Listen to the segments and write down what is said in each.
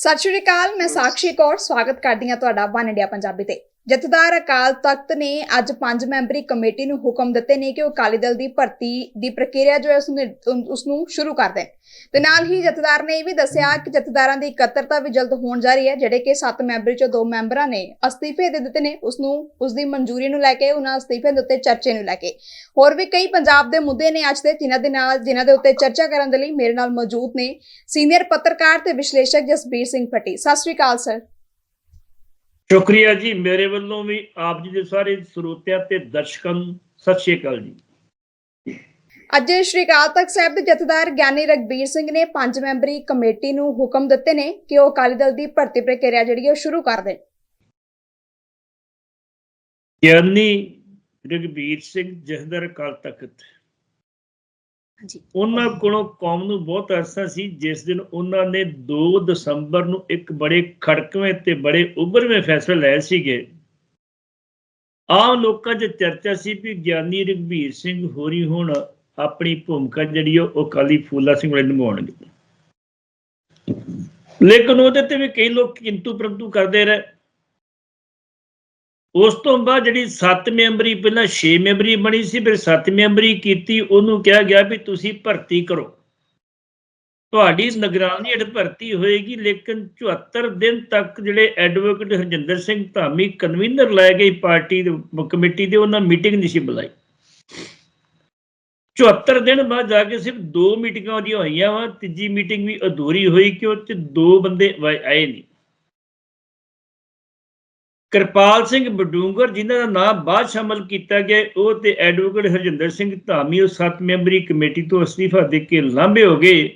ਸਤਿ ਸ਼੍ਰੀ ਅਕਾਲ ਮੈਂ ਸਾਕਸ਼ੀ ਕੌਰ ਸਵਾਗਤ ਕਰਦੀ ਹਾਂ ਤੁਹਾਡਾ ਵਨ ਇੰਡੀਆ ਪੰਜਾਬੀ ਤੇ। ਜਥੇਦਾਰ ਅਕਾਲ ਤਖਤ ਨੇ ਅੱਜ ਪੰਜ ਮੈਂਬਰੀ ਕਮੇਟੀ ਨੂੰ ਹੁਕਮ ਦਿੱਤੇ ਨੇ ਕਿ ਉਹ ਅਕਾਲੀ ਦਲ ਦੀ ਭਰਤੀ ਦੀ ਪ੍ਰਕਿਰਿਆ ਜੋ ਹੈ ਉਸ ਨੂੰ ਸ਼ੁਰੂ ਕਰ ਦੇਣ। ਤੇ ਨਾਲ ਹੀ ਜਥੇਦਾਰ ਨੇ ਇਹ ਵੀ ਦੱਸਿਆ ਕਿ ਜਥੇਦਾਰਾਂ ਦੀ ਇਕੱਤਰਤਾ ਵੀ ਜਲਦ ਹੋਣ ਜਾ ਰਹੀ ਹੈ, ਜਿਹੜੇ ਕਿ 7 ਮੈਂਬਰੀ ਚੋਂ ਦੋ ਮੈਂਬਰਾਂ ਨੇ ਅਸਤੀਫੇ ਦੇ ਦਿੱਤੇ ਨੇ, ਉਸ ਨੂੰ ਉਸ ਦੀ ਮਨਜ਼ੂਰੀ ਨੂੰ ਲੈ ਕੇ, ਉਹਨਾਂ ਅਸਤੀਫੇ ਦੇ ਉੱਤੇ ਚਰਚੇ ਨੂੰ ਲੈ ਕੇ। ਹੋਰ ਵੀ ਕਈ ਪੰਜਾਬ ਦੇ ਮੁੱਦੇ ਨੇ ਅੱਜ ਦੇ, ਜਿਨ੍ਹਾਂ ਦੇ ਨਾਲ ਜਿਨ੍ਹਾਂ ਦੇ ਉੱਤੇ ਚਰਚਾ ਕਰਨ ਦੇ ਲਈ ਮੇਰੇ ਨਾਲ ਮੌਜੂਦ ਨੇ ਸੀਨੀਅਰ ਪੱਤਰਕਾਰ ਤੇ ਵਿਸ਼ਲੇਸ਼ਕ ਜਸਬੀਰ ਸਿੰਘ ਭੱਟੀ। ਸਤਿ ਸ਼੍ਰੀ ਅਕਾਲ, ਸਰ। ਸ਼ੁਕਰੀਆ ਜੀ ਮੇਰੇ ਵੱਲੋਂ ਵੀ ਆਪ ਜੀ ਦੇ ਸਾਰੇ ਸਰੋਤਿਆਂ ਤੇ ਦਰਸ਼ਕਾਂ ਨੂੰ ਸਤਿ ਸ਼੍ਰੀ ਅਕਾਲ ਜੀ। ਅੱਜ ਸ਼੍ਰੀ ਅਕਾਲ ਤਖਤ ਸਾਹਿਬ ਦੇ ਜਥੇਦਾਰ ਗਿਆਨੀ ਰਗਬੀਰ ਸਿੰਘ ਨੇ ਪੰਜ ਮੈਂਬਰੀ ਕਮੇਟੀ ਨੂੰ ਹੁਕਮ ਦਿੱਤੇ ਨੇ ਕਿ ਉਹ ਅਕਾਲੀ ਦਲ ਦੀ ਭਰਤੀ ਪ੍ਰਕਿਰਿਆ ਜਿਹੜੀ ਉਹ ਸ਼ੁਰੂ ਕਰ ਦੇਣ। ਗਿਆਨੀ ਰਗਵੀਰ ਸਿੰਘ ਜਹਦਰ ਕਾਲ ਤਖਤ। ਹਾਂਜੀ। ਉਹਨਾਂ ਕੋਲੋਂ ਕੌਮ ਨੂੰ ਬਹੁਤ ਅਰਸਾ ਸੀ, ਜਿਸ ਦਿਨ ਉਹਨਾਂ ਨੇ 2 ਦਸੰਬਰ ਨੂੰ ਇੱਕ ਬੜੇ ਖੜਕਵੇਂ ਤੇ ਬੜੇ ਉਭਰਵੇਂ ਫੈਸਲੇ ਲਏ ਸੀਗੇ। ਆਮ ਲੋਕਾਂ 'ਚ ਚਰਚਾ ਸੀ ਵੀ ਗਿਆਨੀ ਰਗਵੀਰ ਸਿੰਘ ਹੋਰੀ ਹੁਣ ਆਪਣੀ ਭੂਮਿਕਾ ਜਿਹੜੀ ਉਹ ਉਹ ਅਕਾਲੀ ਫੂਲਾ ਸਿੰਘ ਵਾਲੇ ਨਿਭਾਉਣਗੇ। ਲੇਕਿਨ ਉਹਦੇ ਤੇ ਵੀ ਕਈ ਲੋਕ ਕਿੰਤੂ ਪਰੰਤੂ ਕਰਦੇ ਰਹੇ। ਉਸ ਤੋਂ ਬਾਅਦ ਜਿਹੜੀ 7 ਮੈਂਬਰੀ, ਪਹਿਲਾਂ 6 ਮੈਂਬਰੀ ਬਣੀ ਸੀ, ਫਿਰ 7 ਮੈਂਬਰੀ ਕੀਤੀ, ਉਹਨੂੰ ਕਿਹਾ ਗਿਆ ਵੀ ਤੁਸੀਂ ਭਰਤੀ ਕਰੋ। ਤੁਹਾਡੀ ਨਿਗਰਾਨੀ ਹੇਠ ਭਰਤੀ ਹੋਏਗੀ, ਲੇਕਿਨ 74 ਦਿਨ ਤੱਕ ਜਿਹੜੇ ਐਡਵੋਕੇਟ ਹਰਜਿੰਦਰ ਸਿੰਘ ਧਾਮੀ ਕਨਵੀਨਰ ਲੈ ਗਈ ਪਾਰਟੀ ਦੇ ਕਮੇਟੀ ਦੇ, ਉਹਨਾਂ ਮੀਟਿੰਗ ਨਹੀਂ ਸੀ ਬੁਲਾਈ। 74 ਦਿਨ ਬਾਅਦ ਜਾ ਕੇ ਸਿਰਫ ਦੋ ਮੀਟਿੰਗਾਂ ਉਹਦੀਆਂ ਹੋਈਆਂ ਵਾ, ਤੀਜੀ ਮੀਟਿੰਗ ਵੀ ਅਧੂਰੀ ਹੋਈ ਕਿ ਉਹ ਚ ਦੋ ਬੰਦੇ ਵਾ- ਆਏ ਨਹੀਂ। ਕਿਰਪਾਲ ਸਿੰਘ ਬਡੂੰਗਰ, ਜਿਨ੍ਹਾਂ ਦਾ ਨਾਮ ਬਾਅਦ ਸ਼ਾਮਲ ਕੀਤਾ ਗਿਆ, ਉਹ ਤੇ ਐਡਵੋਕੇਟ ਹਰਜਿੰਦਰ ਸਿੰਘ ਧਾਮੀ, ਉਹ ਸੱਤ ਮੈਂਬਰੀ ਕਮੇਟੀ ਤੋਂ ਅਸਤੀਫਾ ਦੇ ਕੇ ਲਾਂਭੇ ਹੋ ਗਏ।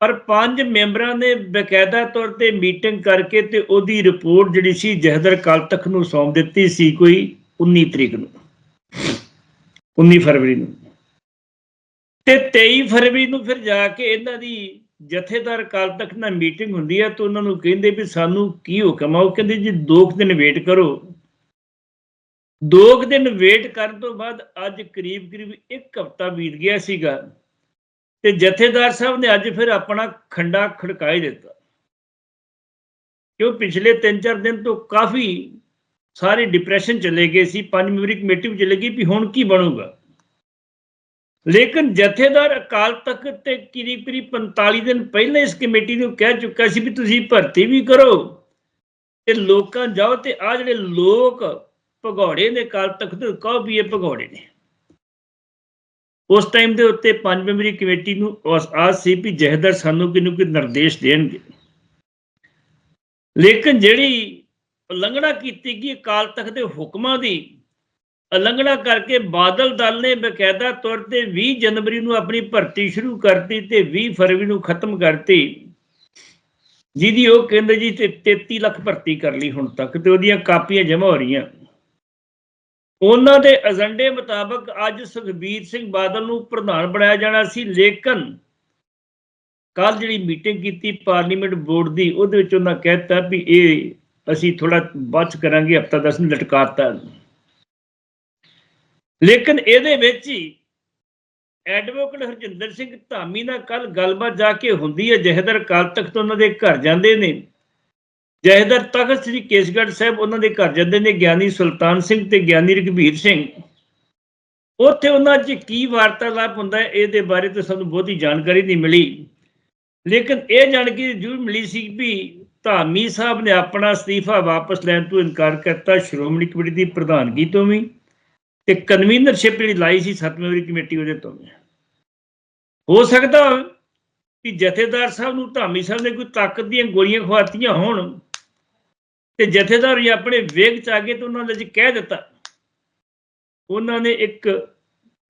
ਪਰ ਪੰਜ ਮੈਂਬਰਾਂ ਨੇ ਬਕਾਇਦਾ ਤੌਰ ਤੇ ਮੀਟਿੰਗ ਕਰਕੇ ਤੇ ਉਹਦੀ ਰਿਪੋਰਟ ਜਿਹੜੀ ਸੀ, ਜਹਦਰ ਕਾਲ ਤੱਕ ਨੂੰ ਸੌਂਪ ਦਿੱਤੀ ਸੀ ਕੋਈ 19 ਤਰੀਕ ਨੂੰ 19 ਫਰਵਰੀ ਨੂੰ। ਤੇ 23 ਫਰਵਰੀ ਨੂੰ ਫਿਰ ਜਾ ਕੇ ਇਹਨਾਂ ਦੀ ਜਥੇਦਾਰ ਕਾਲ ਤੱਕ ਨਾਲ ਮੀਟਿੰਗ ਹੁੰਦੀ ਹੈ ਤਾਂ ਉਹਨਾਂ ਨੂੰ ਕਹਿੰਦੇ ਵੀ ਸਾਨੂੰ ਕੀ ਹੁਕਮ ਆ? ਉਹ ਕਹਿੰਦੇ ਜੀ ਦੋ ਕੁ ਦਿਨ ਵੇਟ ਕਰੋ। ਦੋ ਕੁ ਦਿਨ ਵੇਟ ਕਰਨ ਤੋਂ ਬਾਅਦ ਅੱਜ ਕਰੀਬ ਕਰੀਬ ਇੱਕ ਹਫ਼ਤਾ ਬੀਤ ਗਿਆ ਸੀਗਾ ਤੇ ਜਥੇਦਾਰ ਸਾਹਿਬ ਨੇ ਅੱਜ ਫਿਰ ਆਪਣਾ ਖੰਡਾ ਖੜਕਾਈ ਦਿੱਤਾ। ਕਿਉਂ ਪਿਛਲੇ 3-4 ਦਿਨ ਤੋਂ ਕਾਫੀ ਸਾਰੇ ਡਿਪਰੈਸ਼ਨ ਚਲੇ ਗਏ ਸੀ ਪੰਜ ਮੈਂਬਰੀ ਕਮੇਟੀ ਵੀ ਚਲੇ ਗਈ ਵੀ ਹੁਣ ਕੀ ਬਣੂਗਾ? ਲੇਕਿਨ ਜਥੇਦਾਰ ਅਕਾਲ ਤਖਤ ਤੇ ਕਰੀਬ ਕਰੀਬ 45 ਦਿਨ ਪਹਿਲਾਂ ਇਸ ਕਮੇਟੀ ਨੂੰ ਕਹਿ ਚੁੱਕਾ ਸੀ ਵੀ ਤੁਸੀਂ ਭਰਤੀ ਵੀ ਕਰੋ ਤੇ ਲੋਕਾਂ ਜਾਓ ਤੇ ਆ ਜਿਹੜੇ ਲੋਕ ਭਗੌੜੇ ਨੇ ਅਕਾਲ ਤਖਤ ਨੂੰ ਕਹੋ ਵੀ ਇਹ ਭਗੌੜੇ ਨੇ। ਉਸ ਟਾਈਮ ਦੇ ਉੱਤੇ ਪੰਜ ਮੈਂਬਰੀ ਕਮੇਟੀ ਨੂੰ ਉਸ ਆਸ ਸੀ ਵੀ ਜਹੇਦਾਰ ਸਾਨੂੰ ਕਿਨੂੰ ਕਿ ਨਿਰਦੇਸ਼ ਦੇਣਗੇ। ਲੇਕਿਨ ਜਿਹੜੀ ਉਲੰਘਣਾ ਕੀਤੀ ਗਈ ਅਕਾਲ ਤਖਤ ਦੇ ਹੁਕਮਾਂ ਦੀ ਉਲੰਘਣਾ ਕਰਕੇ ਬਾਦਲ ਦਲ ਨੇ ਬਕਾਇਦਾ ਤੌਰ ਤੇ 20 ਜਨਵਰੀ ਨੂੰ ਆਪਣੀ ਭਰਤੀ ਸ਼ੁਰੂ ਕਰਤੀ ਤੇ 20 ਫਰਵਰੀ ਨੂੰ ਖਤਮ ਕਰਤੀ। ਜਿਹਦੀ ਉਹ ਕਹਿੰਦੇ ਜੀ ਤੇ 33 ਲੱਖ ਭਰਤੀ ਕਰ ਲਈ ਹੁਣ ਤੱਕ ਤੇ ਉਹਦੀਆਂ ਕਾਪੀਆਂ ਜਮ੍ਹਾਂ ਹੋ ਰਹੀਆਂ। ਉਹਨਾਂ ਦੇ ਏਜੰਡੇ ਮੁਤਾਬਕ ਅੱਜ ਸੁਖਬੀਰ ਸਿੰਘ ਬਾਦਲ ਨੂੰ ਪ੍ਰਧਾਨ ਬਣਾਇਆ ਜਾਣਾ ਸੀ, ਲੇਕਿਨ ਕੱਲ ਜਿਹੜੀ ਮੀਟਿੰਗ ਕੀਤੀ ਪਾਰਲੀਮੈਂਟ ਬੋਰਡ ਦੀ, ਉਹਦੇ ਵਿੱਚ ਉਹਨਾਂ ਕਹਿਤਾ ਵੀ ਇਹ ਅਸੀਂ ਥੋੜਾ ਬਚ ਕਰਾਂਗੇ, ਹਫਤਾ 10 ਦਿਨ ਲਟਕਾਤਾ। ਲੇਕਿਨ ਇਹਦੇ ਵਿੱਚ ਹੀ ਐਡਵੋਕੇਟ ਹਰਜਿੰਦਰ ਸਿੰਘ ਧਾਮੀ ਨਾਲ ਕੱਲ ਗੱਲਬਾਤ ਜਾ ਕੇ ਹੁੰਦੀ ਹੈ। ਜਹਦਰ ਕਾਲ ਤਖਤ ਉਹਨਾਂ ਦੇ ਘਰ ਜਾਂਦੇ ਨੇ। ਜਹਦਰ ਤਖਤ ਸ੍ਰੀ ਕੇਸਗੜ੍ਹ ਸਾਹਿਬ ਉਹਨਾਂ ਦੇ ਘਰ ਜਾਂਦੇ ਨੇ, ਗਿਆਨੀ ਸੁਲਤਾਨ ਸਿੰਘ ਤੇ ਗਿਆਨੀ ਰਘਬੀਰ ਸਿੰਘ। ਉੱਥੇ ਉਹਨਾਂ 'ਚ ਕੀ ਵਾਰਤਾਲਾਪ ਹੁੰਦਾ ਹੈ, ਇਹਦੇ ਬਾਰੇ ਤਾਂ ਸਾਨੂੰ ਬਹੁਤੀ ਜਾਣਕਾਰੀ ਨਹੀਂ ਮਿਲੀ। ਲੇਕਿਨ ਇਹ ਜਾਣਕਾਰੀ ਜ਼ਰੂਰ ਮਿਲੀ ਸੀ ਵੀ ਧਾਮੀ ਸਾਹਿਬ ਨੇ ਆਪਣਾ ਅਸਤੀਫਾ ਵਾਪਸ ਲੈਣ ਤੋਂ ਇਨਕਾਰ ਕਰਤਾ। ਸ਼੍ਰੋਮਣੀ ਕਮੇਟੀ ਦੀ ਪ੍ਰਧਾਨਗੀ ਤੋਂ ਵੀ। ਤੇ ਕਨਵੀਨਰਸ਼ਿਪ ਜਿਹੜੀ ਲਾਈ ਸੀ ਸੱਤਵੀਂ ਵਾਰੀ ਕਮੇਟੀ ਉਹਦੇ ਤੋਂ ਹੋ ਸਕਦਾ ਕਿ ਜਥੇਦਾਰ ਸਾਹਿਬ ਨੂੰ ਧਾਮੀ ਸਾਹਿਬ ਨੇ ਕੋਈ ਤਾਕਤ ਦੀਆਂ ਗੋਲੀਆਂ ਖਵਾਤੀਆਂ ਹੋਣ ਤੇ ਜਥੇਦਾਰ ਜੀ ਆਪਣੇ ਵੇਗ ਚ ਆ ਗਏ ਤੇ ਉਹਨਾਂ ਨੇ ਜੀ ਕਹਿ ਦਿੱਤਾ। ਉਹਨਾਂ ਨੇ ਇੱਕ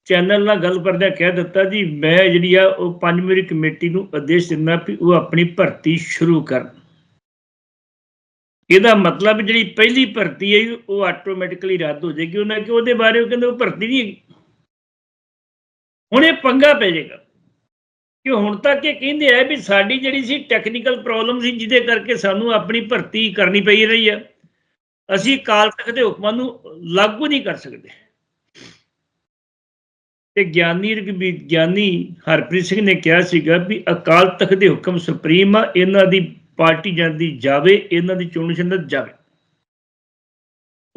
ਚੈਨਲ ਨਾਲ ਗੱਲ ਕਰਦਿਆਂ ਕਹਿ ਦਿੱਤਾ ਜੀ, ਮੈਂ ਜਿਹੜੀ ਆ ਉਹ ਪੰਜ ਮੇਰੀ ਕਮੇਟੀ ਨੂੰ ਆਦੇਸ਼ ਦਿੰਦਾ ਵੀ ਉਹ ਆਪਣੀ ਭਰਤੀ ਸ਼ੁਰੂ ਕਰਨ। ਇਹਦਾ ਮਤਲਬ ਜਿਹੜੀ ਪਹਿਲੀ ਭਰਤੀ ਹੈ ਉਹ ਆਟੋਮੈਟਿਕਲੀ ਰੱਦ ਹੋ ਜਾਏਗੀ। ਉਹਨਾਂ ਕਿ ਉਹਦੇ ਬਾਰੇ ਉਹ ਕਹਿੰਦੇ ਉਹ ਭਰਤੀ ਨਹੀਂ ਹੈਗੀ। ਹੁਣ ਇਹ ਪੰਗਾ ਪੈ ਜਾਏਗਾ। ਕਿ ਹੁਣ ਤੱਕ ਇਹ ਕਹਿੰਦੇ ਆ ਵੀ ਸਾਡੀ ਜਿਹੜੀ ਸੀ ਟੈਕਨੀਕਲ ਪ੍ਰੋਬਲਮ ਸੀ, ਜਿਹਦੇ ਕਰਕੇ ਸਾਨੂੰ ਆਪਣੀ ਭਰਤੀ ਕਰਨੀ ਪਈ ਰਹੀ ਆ। ਅਸੀਂ ਕਾਲ ਤੱਕ ਦੇ ਹੁਕਮਾਂ ਨੂੰ ਲਾਗੂ ਨਹੀਂ ਕਰ ਸਕਦੇ। ਤੇ ਗਿਆਨੀ ਗਿਆਨੀ ਹਰਪ੍ਰੀਤ ਸਿੰਘ ਨੇ ਕਿਹਾ ਸੀਗਾ ਵੀ ਅਕਾਲ ਤਖਤ ਦੇ ਹੁਕਮ ਸੁਪਰੀਮ ਆ। ਇਹਨਾਂ ਦੀ ਪਾਰਟੀ ਜਾਂਦੀ ਜਾਵੇ, ਇਹਨਾਂ ਦੀ ਚੋਣ ਨਿਸ਼ਾਨ ਜਾਵੇ।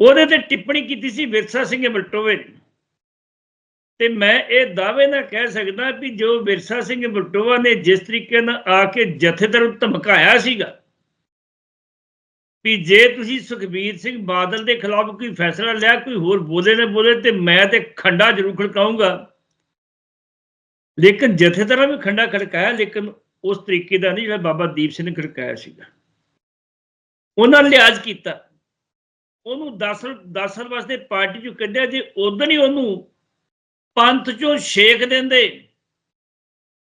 ਉਹਦੇ ਤੇ ਟਿੱਪਣੀ ਕੀਤੀ ਸੀ ਵਿਰਸਾ ਸਿੰਘ ਬਲਟੋਵੇ ਤੇ ਮੈਂ ਇਹ ਦਾਅਵੇ ਨਾਲ ਕਹਿ ਸਕਦਾ ਵੀ ਜੋ ਵਿਰਸਾ ਸਿੰਘ ਬਲਟੋਵਾ ਨੇ ਜਿਸ ਤਰੀਕੇ ਨਾਲ ਆ ਕੇ ਜਥੇਦਾਰ ਨੂੰ ਧਮਕਾਇਆ ਸੀਗਾ, ਵੀ ਜੇ ਤੁਸੀਂ ਸੁਖਬੀਰ ਸਿੰਘ ਬਾਦਲ ਦੇ ਖਿਲਾਫ ਕੋਈ ਫੈਸਲਾ ਲਿਆ, ਕੋਈ ਹੋਰ ਬੋਲੇ ਨਾ ਬੋਲੇ, ਤੇ ਮੈਂ ਤੇ ਖੰਡਾ ਜ਼ਰੂਰ ਖੜਕਾਉਂਗਾ ਲੇਕਿਨ ਜਥੇਦਾਰਾਂ ਵੀ ਖੰਡਾ ਖੜਕਾਇਆ, ਲੇਕਿਨ ਉਸ ਤਰੀਕੇ ਦਾ ਨਹੀਂ ਜਿਹੜਾ ਬਾਬਾ ਦੀਪ ਸਿੰਘ ਨੇ ਖੜਕਾਇਆ ਸੀਗਾ। ਉਹਨਾਂ ਨੇ ਲਿਹਾਜ਼ ਕੀਤਾ। ਉਹਨੂੰ 10 10 ਸਾਲ ਵਾਸਤੇ ਪਾਰਟੀ ਚੋਂ ਕੱਢਿਆ ਜੇ ਉਦੋਂ ਹੀ ਉਹਨੂੰ ਪੰਥ ਚੋਂ ਛੇਕ ਦਿੰਦੇ।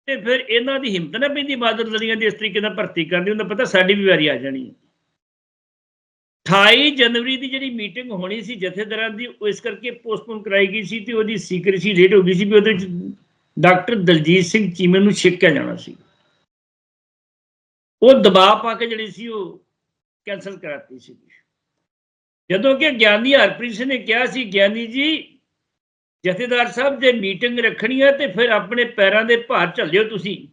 ਤੇ ਫਿਰ ਇਹਨਾਂ ਦੀ ਹਿੰਮਤ ਨਾ ਪੈਂਦੀ ਬਾਦਲ ਦਲੀਆਂ ਦੀ ਇਸ ਤਰੀਕੇ ਨਾਲ ਭਰਤੀ ਕਰਨੀ ਉਹਨਾਂ ਪਤਾ ਸਾਡੀ ਵੀ ਵਾਰੀ ਆ ਜਾਣੀ ਹੈ। 28 ਜਨਵਰੀ ਦੀ ਜਿਹੜੀ ਮੀਟਿੰਗ ਹੋਣੀ ਸੀ ਜਥੇਦਾਰਾਂ ਦੀ, ਉਹ ਇਸ ਕਰਕੇ ਪੋਸਟਪੋਨ ਕਰਾਈ ਗਈ ਸੀ ਤੇ ਉਹਦੀ ਸੀਕ੍ਰੇਸੀ ਲੇਟ ਹੋ ਗਈ ਸੀ ਵੀ ਉਹਦੇ ਵਿੱਚ ਡਾਕਟਰ ਦਲਜੀਤ ਸਿੰਘ ਚੀਮੇ ਨੂੰ ਛੇਕਿਆ ਜਾਣਾ ਸੀ। ਉਹ ਦਬਾਅ ਪਾ ਕੇ ਜਿਹੜੀ ਸੀ ਉਹ ਕੈਨਸਲ ਕਰਾਤੀ ਸੀ। ਜਦੋਂ ਕਿ ਗਿਆਨੀ ਹਰਪ੍ਰੀਤ ਸਿੰਘ ਨੇ ਕਿਹਾ ਸੀ, ਗਿਆਨੀ ਜੀ, ਜਥੇਦਾਰ ਸਾਹਿਬ, ਜੇ ਮੀਟਿੰਗ ਰੱਖਣੀ ਹੈ ਤੇ ਫਿਰ ਆਪਣੇ ਪੈਰਾਂ ਦੇ ਭਾਰ ਝੱਲਿਓ ਤੁਸੀਂ।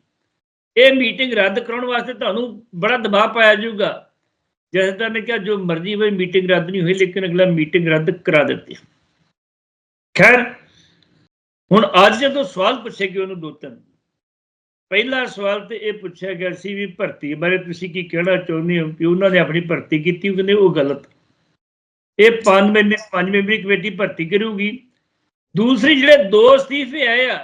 ਇਹ ਮੀਟਿੰਗ ਰੱਦ ਕਰਾਉਣ ਵਾਸਤੇ ਤੁਹਾਨੂੰ ਬੜਾ ਦਬਾਅ ਪਾਇਆ ਜਾਊਗਾ। ਜਥੇਦਾਰ ਨੇ ਕਿਹਾ, ਜੋ ਮਰਜ਼ੀ ਹੋਵੇ ਮੀਟਿੰਗ ਰੱਦ ਨਹੀਂ ਹੋਈ, ਲੇਕਿਨ ਅਗਲਾ ਮੀਟਿੰਗ ਰੱਦ ਕਰਾ ਦਿੱਤੀ। ਖੈਰ, ਹੁਣ ਅੱਜ ਜਦੋਂ ਸਵਾਲ ਪੁੱਛੇ ਗਏ ਉਹਨੂੰ ਦੋ ਤਿੰਨ। ਪਹਿਲਾ ਸਵਾਲ ਤੇ ਇਹ ਪੁੱਛਿਆ ਗਿਆ ਸੀ ਵੀ ਭਰਤੀ ਬਾਰੇ ਤੁਸੀਂ ਕੀ ਕਹਿਣਾ ਚਾਹੁੰਦੇ ਹੋ? ਕਿ ਉਹਨਾਂ ਨੇ ਆਪਣੀ ਭਰਤੀ ਕੀਤੀ ਕਹਿੰਦੇ ਉਹ ਗਲਤ। ਇਹ ਪੰਜ ਮੈਂਬਰੀ ਪੰਜ ਮੈਂਬਰੀ ਕਮੇਟੀ ਭਰਤੀ ਕਰੂਗੀ। ਦੂਸਰੀ ਜਿਹੜੇ ਦੋ ਅਸਤੀਫੇ ਆਏ ਆ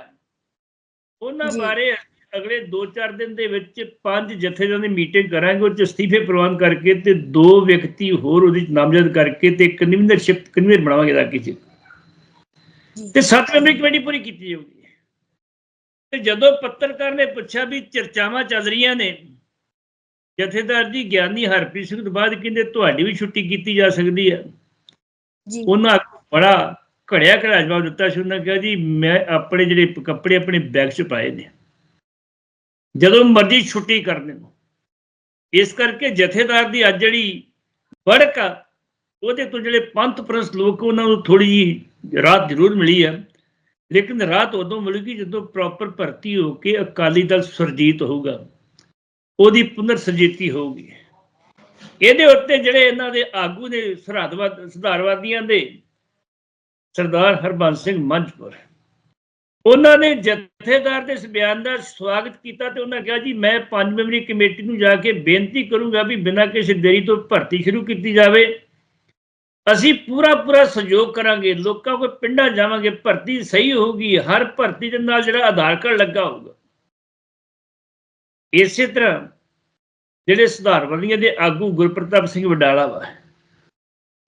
ਉਹਨਾਂ। ਬਾਰੇ ਅਗਲੇ 2-4 ਦਿਨ ਦੇ ਵਿੱਚ ਪੰਜ ਜਥੇਦਾਰਾਂ ਦੀ ਮੀਟਿੰਗ ਕਰਾਂਗੇ ਉਹ 'ਚ ਅਸਤੀਫੇ ਪ੍ਰਵਾਨ ਕਰਕੇ ਤੇ ਦੋ ਵਿਅਕਤੀ ਹੋਰ ਉਹਦੇ 'ਚ ਨਾਮਜ਼ਦ ਕਰਕੇ ਤੇ ਕਨਵੀਨਰਸ਼ਿਪ ਕਨਵੀਨਰ ਬਣਾਵਾਂਗੇ 'ਚ। ਜੀ। ਤੇ ਸੱਤ ਮੈਂਬਰੀ ਕਮੇਟੀ ਪੂਰੀ ਕੀਤੀ ਜਾਊਗੀ। ਤੇ ਜਦੋਂ ਪੱਤਰਕਾਰ ਨੇ ਪੁੱਛਿਆ ਵੀ ਚਰਚਾਵਾਂ ਚੱਲ ਰਹੀਆਂ ਨੇ ਜਥੇਦਾਰ ਜੀ ਗਿਆਨੀ ਹਰਪ੍ਰੀਤ ਸਿੰਘ ਤੋਂ ਬਾਅਦ ਕਹਿੰਦੇ ਤੁਹਾਡੀ ਵੀ ਛੁੱਟੀ ਕੀਤੀ ਜਾ ਸਕਦੀ ਹੈ। ਜੀ। ਉਹਨਾਂ ਬੜਾ ਘੜਿਆ ਘੜਾ ਜਵਾਬ ਦਿੱਤਾ ਸੀ ਉਹਨਾਂ ਕਿਹਾ ਜੀ ਮੈਂ ਆਪਣੇ ਜਿਹੜੇ ਕੱਪੜੇ ਆਪਣੇ ਬੈਗ 'ਚ ਪਾਏ ਨੇ। ਜਦੋਂ ਮਰਜ਼ੀ ਛੁੱਟੀ ਕਰ ਦੇਣ ਇਸ ਕਰਕੇ ਜਥੇਦਾਰ ਦੀ ਅੱਜ ਜਿਹੜੀ ਬੜਕ ਆ ਉਹਦੇ ਤੋਂ ਜਿਹੜੇ ਪੰਥ ਪ੍ਰਸ ਲੋਕ ਉਹਨਾਂ ਨੂੰ ਥੋੜੀ ਜੀ ਰਾਤ ਜ਼ਰੂਰ ਮਿਲੀ ਆ ਲੇਕਿਨ ਰਾਤ ਉਦੋਂ ਮਿਲੂਗੀ ਜਦੋਂ ਪ੍ਰੋਪਰ ਭਰਤੀ ਹੋ ਕੇ ਅਕਾਲੀ ਦਲ ਸੁਰਜੀਤ ਹੋਊਗਾ। ਉਹਦੀ ਪੁਨਰ ਸਰਜੀਤੀ ਹੋਊਗੀ। ਇਹਦੇ ਉੱਤੇ ਜਿਹੜੇ ਇਹਨਾਂ ਦੇ ਆਗੂ ਨੇ ਸਰਹੱਦਵਾਦ ਸੁਧਾਰਵਾਦੀਆਂ ਦੇ, ਸਰਦਾਰ ਹਰਬੰਸ ਸਿੰਘ ਮੰਝਪੁਰ, ਉਹਨਾਂ ਨੇ ਜਥੇਦਾਰ ਦੇ ਇਸ ਬਿਆਨ ਦਾ ਸਵਾਗਤ ਕੀਤਾ ਤੇ ਉਹਨਾਂ ਕਿਹਾ, ਜੀ, ਮੈਂ ਪੰਜ ਮੈਂਬਰੀ ਕਮੇਟੀ ਨੂੰ ਜਾ ਕੇ ਬੇਨਤੀ ਕਰੂੰਗਾ ਵੀ ਬਿਨਾਂ ਕਿਸੇ ਦੇਰੀ ਤੋਂ ਭਰਤੀ ਸ਼ੁਰੂ ਕੀਤੀ ਜਾਵੇ। ਅਸੀਂ ਪੂਰਾ ਪੂਰਾ ਸਹਿਯੋਗ ਕਰਾਂਗੇ, ਲੋਕਾਂ ਕੋਲ ਪਿੰਡਾਂ ਜਾਵਾਂਗੇ, ਭਰਤੀ ਸਹੀ ਹੋਊਗੀ, ਹਰ ਭਰਤੀ ਦੇ ਨਾਲ ਜਿਹੜਾ ਆਧਾਰ ਕਾਰਡ ਲੱਗਾ ਹੋਊਗਾ। ਇਸੇ ਤਰ੍ਹਾਂ ਜਿਹੜੇ ਸੁਧਾਰਵਾਦੀਆਂ ਦੇ ਆਗੂ ਗੁਰਪ੍ਰਤਾਪ ਸਿੰਘ ਵਡਾਲਾ ਵਾ,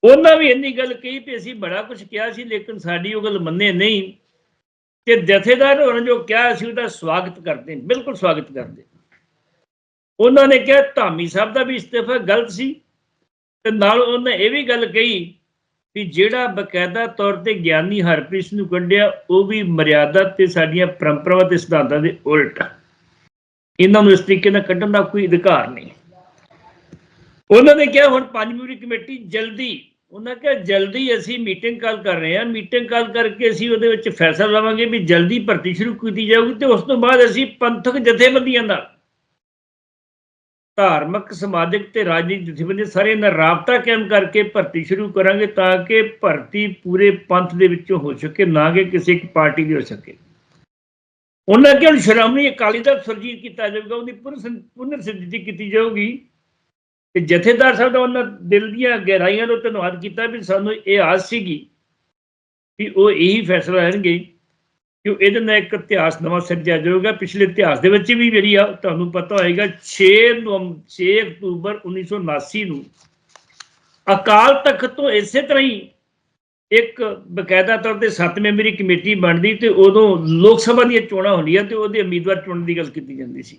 ਉਹਨਾਂ ਵੀ ਇੰਨੀ ਗੱਲ ਕਹੀ ਵੀ ਅਸੀਂ ਬੜਾ ਕੁਝ ਕਿਹਾ ਸੀ, ਲੇਕਿਨ ਸਾਡੀ ਉਹ ਗੱਲ ਮੰਨੇ ਨਹੀਂ। ਤੇ ਜਥੇਦਾਰ ਹੋਰਾਂ ਜੋ ਕਿਹਾ ਸੀ, ਉਹਦਾ ਸਵਾਗਤ ਕਰਦੇ ਬਿਲਕੁਲ ਸਵਾਗਤ ਕਰਦੇ ਉਹਨਾਂ ਨੇ ਕਿਹਾ, ਧਾਮੀ ਸਾਹਿਬ ਦਾ ਵੀ ਇਸਤੀਫਾ ਗਲਤ ਸੀ। ਤੇ ਨਾਲ ਉਹਨੇ ਇਹ ਵੀ ਗੱਲ ਕਹੀ ਵੀ ਜਿਹੜਾ ਬਕਾਇਦਾ ਤੌਰ ਤੇ ਗਿਆਨੀ ਹਰਪ੍ਰੀਤ ਸਿੰਘ ਨੂੰ ਕੱਢਿਆ, ਉਹ ਵੀ ਮਰਿਆਦਾ ਤੇ ਸਾਡੀਆਂ ਪਰੰਪਰਾਵਾਂ ਤੇ ਸਿਧਾਂਤਾਂ ਦੇ ਉਲਟ। ਇਹਨਾਂ ਨੂੰ ਇਸ ਤਰੀਕੇ ਨਾਲ ਕੱਢਣ ਦਾ ਕੋਈ ਅਧਿਕਾਰ ਨਹੀਂ। ਉਹਨਾਂ ਨੇ ਕਿਹਾ, ਹੁਣ ਪੰਜ ਮੈਂਬਰੀ ਕਮੇਟੀ, ਜਲਦੀ। ਉਹਨਾਂ ਕਿਹਾ, ਜਲਦੀ ਅਸੀਂ ਮੀਟਿੰਗ ਕਾਲ ਕਰ ਰਹੇ ਹਾਂ। ਮੀਟਿੰਗ ਕਾਲ ਕਰਕੇ ਅਸੀਂ ਉਹਦੇ ਵਿੱਚ ਫੈਸਲਾ ਲਵਾਂਗੇ ਵੀ ਜਲਦੀ ਭਰਤੀ ਸ਼ੁਰੂ ਕੀਤੀ ਜਾਊਗੀ ਤੇ ਉਸ ਤੋਂ ਬਾਅਦ ਅਸੀਂ ਪੰਥਕ ਜਥੇਬੰਦੀਆਂ ਦਾ ਧਾਰਮਿਕ, ਸਮਾਜਿਕ ਤੇ ਰਾਜਨੀਤਿਕ ਜਥੇਬੰਦੀਆਂ ਸਾਰੇ ਨਾਲ ਰਾਬਤਾ ਕਾਇਮ ਕਰਕੇ ਭਰਤੀ ਸ਼ੁਰੂ ਕਰਾਂਗੇ ਤਾਂ ਕਿ ਭਰਤੀ ਪੂਰੇ ਪੰਥ ਦੇ ਵਿੱਚੋਂ ਹੋ ਸਕੇ, ਨਾ ਕਿ ਕਿਸੇ ਇੱਕ ਪਾਰਟੀ ਦੀ ਹੋ ਸਕੇ। ਉਹਨਾਂ ਕਿ ਹੁਣ ਸ਼੍ਰੋਮਣੀ ਅਕਾਲੀ ਦਲ ਸੁਰਜੀਤ ਕੀਤਾ ਜਾਵੇਗਾ ਉਹਦੀ ਪੁਨਰ ਪੁਨਰ ਸਿੱਧੀ ਕੀਤੀ ਜਾਊਗੀ। ਤੇ ਜਥੇਦਾਰ ਸਾਹਿਬ ਦਾ ਉਹਨਾਂ ਦਿਲ ਦੀਆਂ ਗਹਿਰਾਈਆਂ ਨੂੰ ਧੰਨਵਾਦ ਕੀਤਾ ਵੀ ਸਾਨੂੰ ਇਹ ਆਸ ਸੀਗੀ ਵੀ ਉਹ ਇਹੀ ਫੈਸਲਾ ਲੈਣਗੇ। ਕਿ ਇਹਦੇ ਨਾਲ ਇੱਕ ਇਤਿਹਾਸ ਨਵਾਂ ਸਿਰਜਿਆ ਜਾਊਗਾ। ਪਿਛਲੇ ਇਤਿਹਾਸ ਦੇ ਵਿੱਚ ਵੀ ਜਿਹੜੀ ਆ, ਤੁਹਾਨੂੰ ਪਤਾ ਹੋਏਗਾ 6 ਨਵੰਬਰ 6 ਅਕਤੂਬਰ 1979 ਨੂੰ ਅਕਾਲ ਤਖਤ ਤੋਂ ਇਸੇ ਤਰ੍ਹਾਂ ਹੀ ਇੱਕ ਬਕਾਇਦਾ ਤੌਰ ਤੇ ਸੱਤ ਮੈਂਬਰੀ ਕਮੇਟੀ ਬਣਦੀ ਤੇ ਉਦੋਂ ਲੋਕ ਸਭਾ ਦੀਆਂ ਚੋਣਾਂ ਹੁੰਦੀਆਂ ਤੇ ਉਹਦੇ ਉਮੀਦਵਾਰ ਚੁਣਨ ਦੀ ਗੱਲ ਕੀਤੀ ਜਾਂਦੀ ਸੀ।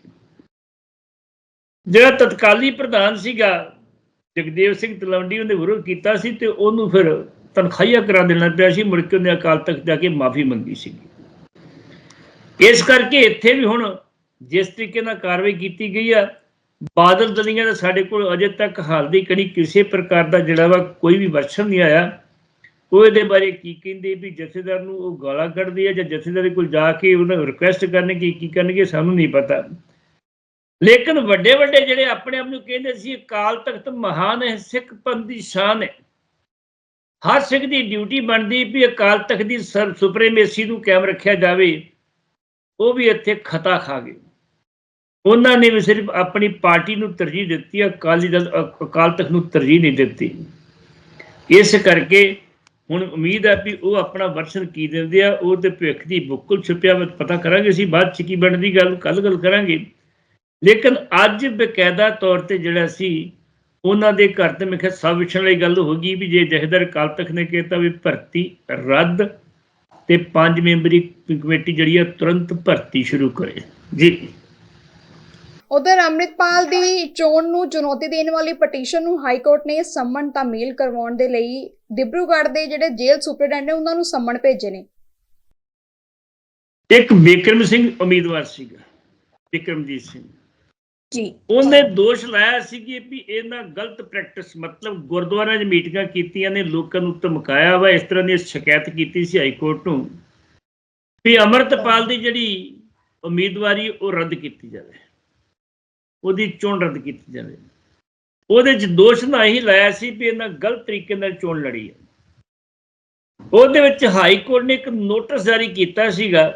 ਜਿਹੜਾ ਤਤਕਾਲੀ ਪ੍ਰਧਾਨ ਸੀਗਾ, ਜਗਦੇਵ ਸਿੰਘ ਤਲਵੰਡੀ, ਉਹਨੇ ਵਿਰੋਧ ਕੀਤਾ ਸੀ ਤੇ ਉਹਨੂੰ ਫਿਰ ਤਨਖਾਹੀਆ ਕਰਾ ਦੇਣਾ ਪਿਆ ਸੀ। ਮੁੜ ਕੇ ਉਹਨੇ ਅਕਾਲ ਤਖਤ ਜਾ ਕੇ ਮਾਫੀ ਮੰਗੀ ਸੀਗੀ। ਇਸ ਕਰਕੇ ਇੱਥੇ ਵੀ ਹੁਣ ਜਿਸ ਤਰੀਕੇ ਨਾਲ ਕਾਰਵਾਈ ਕੀਤੀ ਗਈ ਆ, ਬਾਦਲ ਦਲੀਆਂ ਦਾ ਸਾਡੇ ਕੋਲ ਅਜੇ ਤੱਕ ਹਾਲ ਦੀ ਕੜੀ ਕਿਸੇ ਪ੍ਰਕਾਰ ਦਾ ਜਿਹੜਾ ਵਾ ਕੋਈ ਵੀ ਵਰਸ਼ਨ ਨਹੀਂ ਆਇਆ। ਉਹ ਇਹਦੇ ਬਾਰੇ ਕੀ ਕਹਿੰਦੇ ਵੀ ਜਥੇਦਾਰ ਨੂੰ ਉਹ ਗਾਲਾਂ ਕੱਢਦੇ ਆ ਜਾਂ ਜਥੇਦਾਰ ਕੋਲ ਜਾ ਕੇ ਉਹਨਾਂ ਨੂੰ ਰਿਕੁਐਸਟ ਕਰਨਗੇ ਕੀ ਕਰਨਗੇ, ਸਾਨੂੰ ਨਹੀਂ ਪਤਾ। ਲੇਕਿਨ ਵੱਡੇ ਵੱਡੇ ਜਿਹੜੇ ਆਪਣੇ ਆਪ ਨੂੰ ਕਹਿੰਦੇ ਸੀ, ਅਕਾਲ ਤਖਤ ਮਹਾਨ ਹੈ, ਸਿੱਖ ਪੰਥ ਦੀ ਸ਼ਾਨ ਹੈ। ਹਰ ਸਿੱਖ ਦੀ ਡਿਊਟੀ ਬਣਦੀ ਵੀ ਅਕਾਲ ਤਖਤ ਦੀ ਸਰ ਸੁਪਰੀਮੇਸੀ ਨੂੰ ਕਾਇਮ ਰੱਖਿਆ ਜਾਵੇ। ਉਹ ਵੀ ਇੱਥੇ ਖਤਾ ਖਾ ਗਏ। ਉਹਨਾਂ ਨੇ ਵੀ ਸਿਰਫ ਆਪਣੀ ਪਾਰਟੀ ਨੂੰ ਤਰਜੀਹ ਦਿੱਤੀ ਅਕਾਲੀ ਦਲ ਅਕਾਲ ਤਖਤ ਨੂੰ ਤਰਜੀਹ ਨਹੀਂ ਦਿੱਤੀ। ਇਸ ਕਰਕੇ ਹੁਣ ਉਮੀਦ ਹੈ ਵੀ ਉਹ ਆਪਣਾ ਵਰਸ਼ਨ ਕੀ ਦਿੰਦੇ ਆ ਉਹ ਤੇ ਭਵਿੱਖ ਦੀ ਬੁੱਕਲ ਛੁਪਿਆ ਵਾ, ਪਤਾ ਕਰਾਂਗੇ ਅਸੀਂ ਬਾਅਦ ਚ ਕੀ ਬਣਦੀ ਗੱਲ ਕੱਲ ਗੱਲ ਕਰਾਂਗੇ। ਲੇਕਿਨ ਅੱਜ ਬਕਾਇਦਾ ਤੌਰ ਤੇ ਜਿਹੜਾ ਸੀ ਉਹਨਾਂ ਦੇ ਘਰ ਤੇ ਮੈਂ ਕਿਹਾ ਸਭ ਵਿਛਣ ਵਾਲੀ ਗੱਲ ਹੋ ਗਈ ਵੀ ਜੇ ਜਹਦਰ ਅਕਾਲ ਤਖਤ ਨੇ ਕਹਿਤਾ ਵੀ ਭਰਤੀ ਰੱਦ ਤੇ ਪੰਜ ਮੈਂਬਰੀ ਕਮੇਟੀ ਜਿਹੜੀ ਆ ਤੁਰੰਤ ਭਰਤੀ ਸ਼ੁਰੂ ਕਰੇ। ਜੀ। ਉਧਰ ਅੰਮ੍ਰਿਤਪਾਲ ਦੀ ਚੋਣ ਨੂੰ ਚੁਣੌਤੀ ਦੇਣ ਵਾਲੀ ਪਟੀਸ਼ਨ ਨੂੰ ਹਾਈ ਕੋਰਟ ਨੇ ਸੰਮਨ ਤਾਂ ਮੇਲ ਕਰਵਾਉਣ ਦੇ ਲਈ ਡਿਬਰੂਗੜ੍ਹ ਦੇ ਜਿਹੜੇ ਜੇਲ੍ਹ ਸੁਪਰਡੈਂਟ ਨੇ ਉਹਨਾਂ ਨੂੰ ਸੰਮਨ ਭੇਜੇ ਨੇ। ਇੱਕ ਬਿਕਰਮ ਸਿੰਘ ਉਮੀਦਵਾਰ ਸੀਗਾ ਬਿਕਰਮਜੀਤ ਸਿੰਘ। ਜੀ। ਉਹਨੇ ਦੋਸ਼ ਲਾਇਆ ਸੀ ਕਿ ਵੀ ਇਹਨਾਂ ਗਲਤ ਪ੍ਰੈਕਟਿਸ ਮਤਲਬ ਗੁਰਦੁਆਰਿਆਂ 'ਚ ਮੀਟਿੰਗਾਂ ਕੀਤੀਆਂ ਨੇ, ਲੋਕਾਂ ਨੂੰ ਧਮਕਾਇਆ ਵਾ, ਇਸ ਤਰ੍ਹਾਂ ਦੀ ਸ਼ਿਕਾਇਤ ਕੀਤੀ ਸੀ ਹਾਈ ਕੋਰਟ ਨੂੰ ਵੀ ਅਮਰਤਪਾਲ ਦੀ ਜਿਹੜੀ ਉਮੀਦਵਾਰੀ, ਉਹ ਰੱਦ ਕੀਤੀ ਜਾਵੇ। ਉਹਦੀ ਚੋਣ ਰੱਦ ਕੀਤੀ ਜਾਵੇ। ਉਹਦੇ 'ਚ ਦੋਸ਼ ਨਾ ਹੀ ਲਾਇਆ ਸੀ ਵੀ ਇਹਨਾਂ ਗਲਤ ਤਰੀਕੇ ਨਾਲ ਚੋਣ ਲੜੀ ਹੈ। ਉਹਦੇ ਵਿੱਚ ਹਾਈ ਕੋਰਟ ਨੇ ਇੱਕ ਨੋਟਿਸ ਜਾਰੀ ਕੀਤਾ ਸੀਗਾ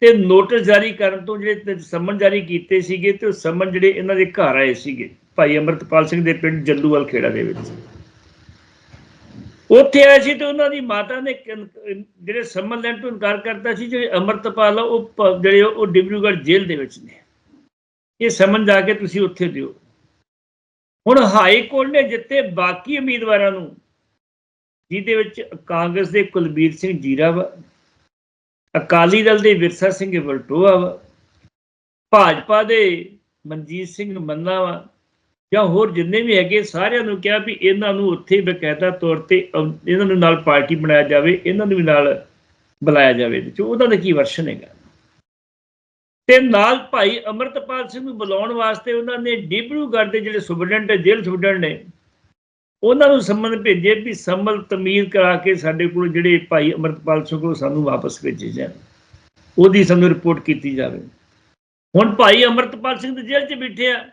ਤੇ ਨੋਟਿਸ ਜਾਰੀ ਕਰਨ ਤੋਂ ਜਿਹੜੇ ਤੇ ਸੰਮਨ ਜਾਰੀ ਕੀਤੇ ਸੀਗੇ ਤੇ ਉਹ ਸੰਮਨ ਜਿਹੜੇ ਇਹਨਾਂ ਦੇ ਘਰ ਆਏ ਸੀਗੇ, ਭਾਈ ਅਮਰਤਪਾਲ ਸਿੰਘ ਦੇ ਪਿੰਡ ਜੱਲੂਵਾਲ ਖੇੜਾ ਦੇ ਵਿੱਚ। ਉੱਥੇ ਆਏ ਸੀ ਤੇ ਉਹਨਾਂ ਦੀ ਮਾਤਾ ਨੇ ਜਿਹੜੇ ਸੰਮਨ ਲੈਣ ਤੋਂ ਇਨਕਾਰ ਕਰਤਾ ਸੀ, ਜਿਹੜੇ ਅਮਰਤਪਾਲ ਆ, ਉਹ ਪ- ਜਿਹੜੇ ਉਹ ਡਿਬਰੂਗੜ੍ਹ ਜੇਲ੍ਹ ਦੇ ਵਿੱਚ ਨੇ। ਇਹ ਸੰਮਨ ਜਾ ਕੇ ਤੁਸੀਂ ਉੱਥੇ ਦਿਓ। ਹੁਣ ਹਾਈ ਕੋਰਟ ਨੇ ਜਿੱਤੇ ਬਾਕੀ ਉਮੀਦਵਾਰਾਂ ਨੂੰ, ਜਿਹਦੇ ਵਿੱਚ ਕਾਂਗਰਸ ਦੇ ਕੁਲਬੀਰ ਸਿੰਘ ਜੀਰਾ ਵਾ ਅਕਾਲੀ ਦਲ ਦੇ ਵਿਰਸਾ ਸਿੰਘ ਵਲਟੋਆ ਵਾ, ਭਾਜਪਾ ਦੇ ਮਨਜੀਤ ਸਿੰਘ ਮੰਨਾ ਵਾ, ਜਾਂ ਹੋਰ ਜਿੰਨੇ ਵੀ ਹੈਗੇ ਸਾਰਿਆਂ ਨੂੰ ਕਿਹਾ ਵੀ ਇਹਨਾਂ ਨੂੰ ਉੱਥੇ ਬਕਾਇਦਾ ਤੌਰ ਤੇ ਇਹਨਾਂ ਨੂੰ ਨਾਲ ਪਾਰਟੀ ਬਣਾਇਆ ਜਾਵੇ, ਇਹਨਾਂ ਨੂੰ ਵੀ ਨਾਲ ਬੁਲਾਇਆ ਜਾਵੇ ਤੇ ਉਹਦਾ ਦਾ ਕੀ ਵਰਸ਼ਨ ਹੈਗਾ? ਤੇ ਨਾਲ ਭਾਈ ਅਮਰਤਪਾਲ ਸਿੰਘ ਨੂੰ ਬੁਲਾਉਣ ਵਾਸਤੇ ਉਹਨਾਂ ਨੇ ਡਿਬਰੂਗੜ੍ਹ ਦੇ ਜਿਹੜੇ ਸੁਪਰਡੈਂਟ, ਜੇਲ੍ਹ ਸੁਪਰਡੈਂਟ ਨੇ ਉਹਨਾਂ ਨੂੰ ਸੰਮਨ ਭੇਜੇ ਵੀ ਸੰਮਲ ਤਮੀਰ ਕਰਾ ਕੇ ਸਾਡੇ ਕੋਲ ਜਿਹੜੇ ਭਾਈ ਅਮਰਤਪਾਲ ਸਿੰਘ ਕੋਲ ਸਾਨੂੰ ਵਾਪਸ ਭੇਜੇ ਜਾਣ। ਉਹਦੀ ਸਾਨੂੰ ਰਿਪੋਰਟ ਕੀਤੀ ਜਾਵੇ। ਹੁਣ ਭਾਈ ਅਮਰਤਪਾਲ ਸਿੰਘ ਦੇ ਜੇਲ੍ਹ 'ਚ ਬੈਠੇ ਆ।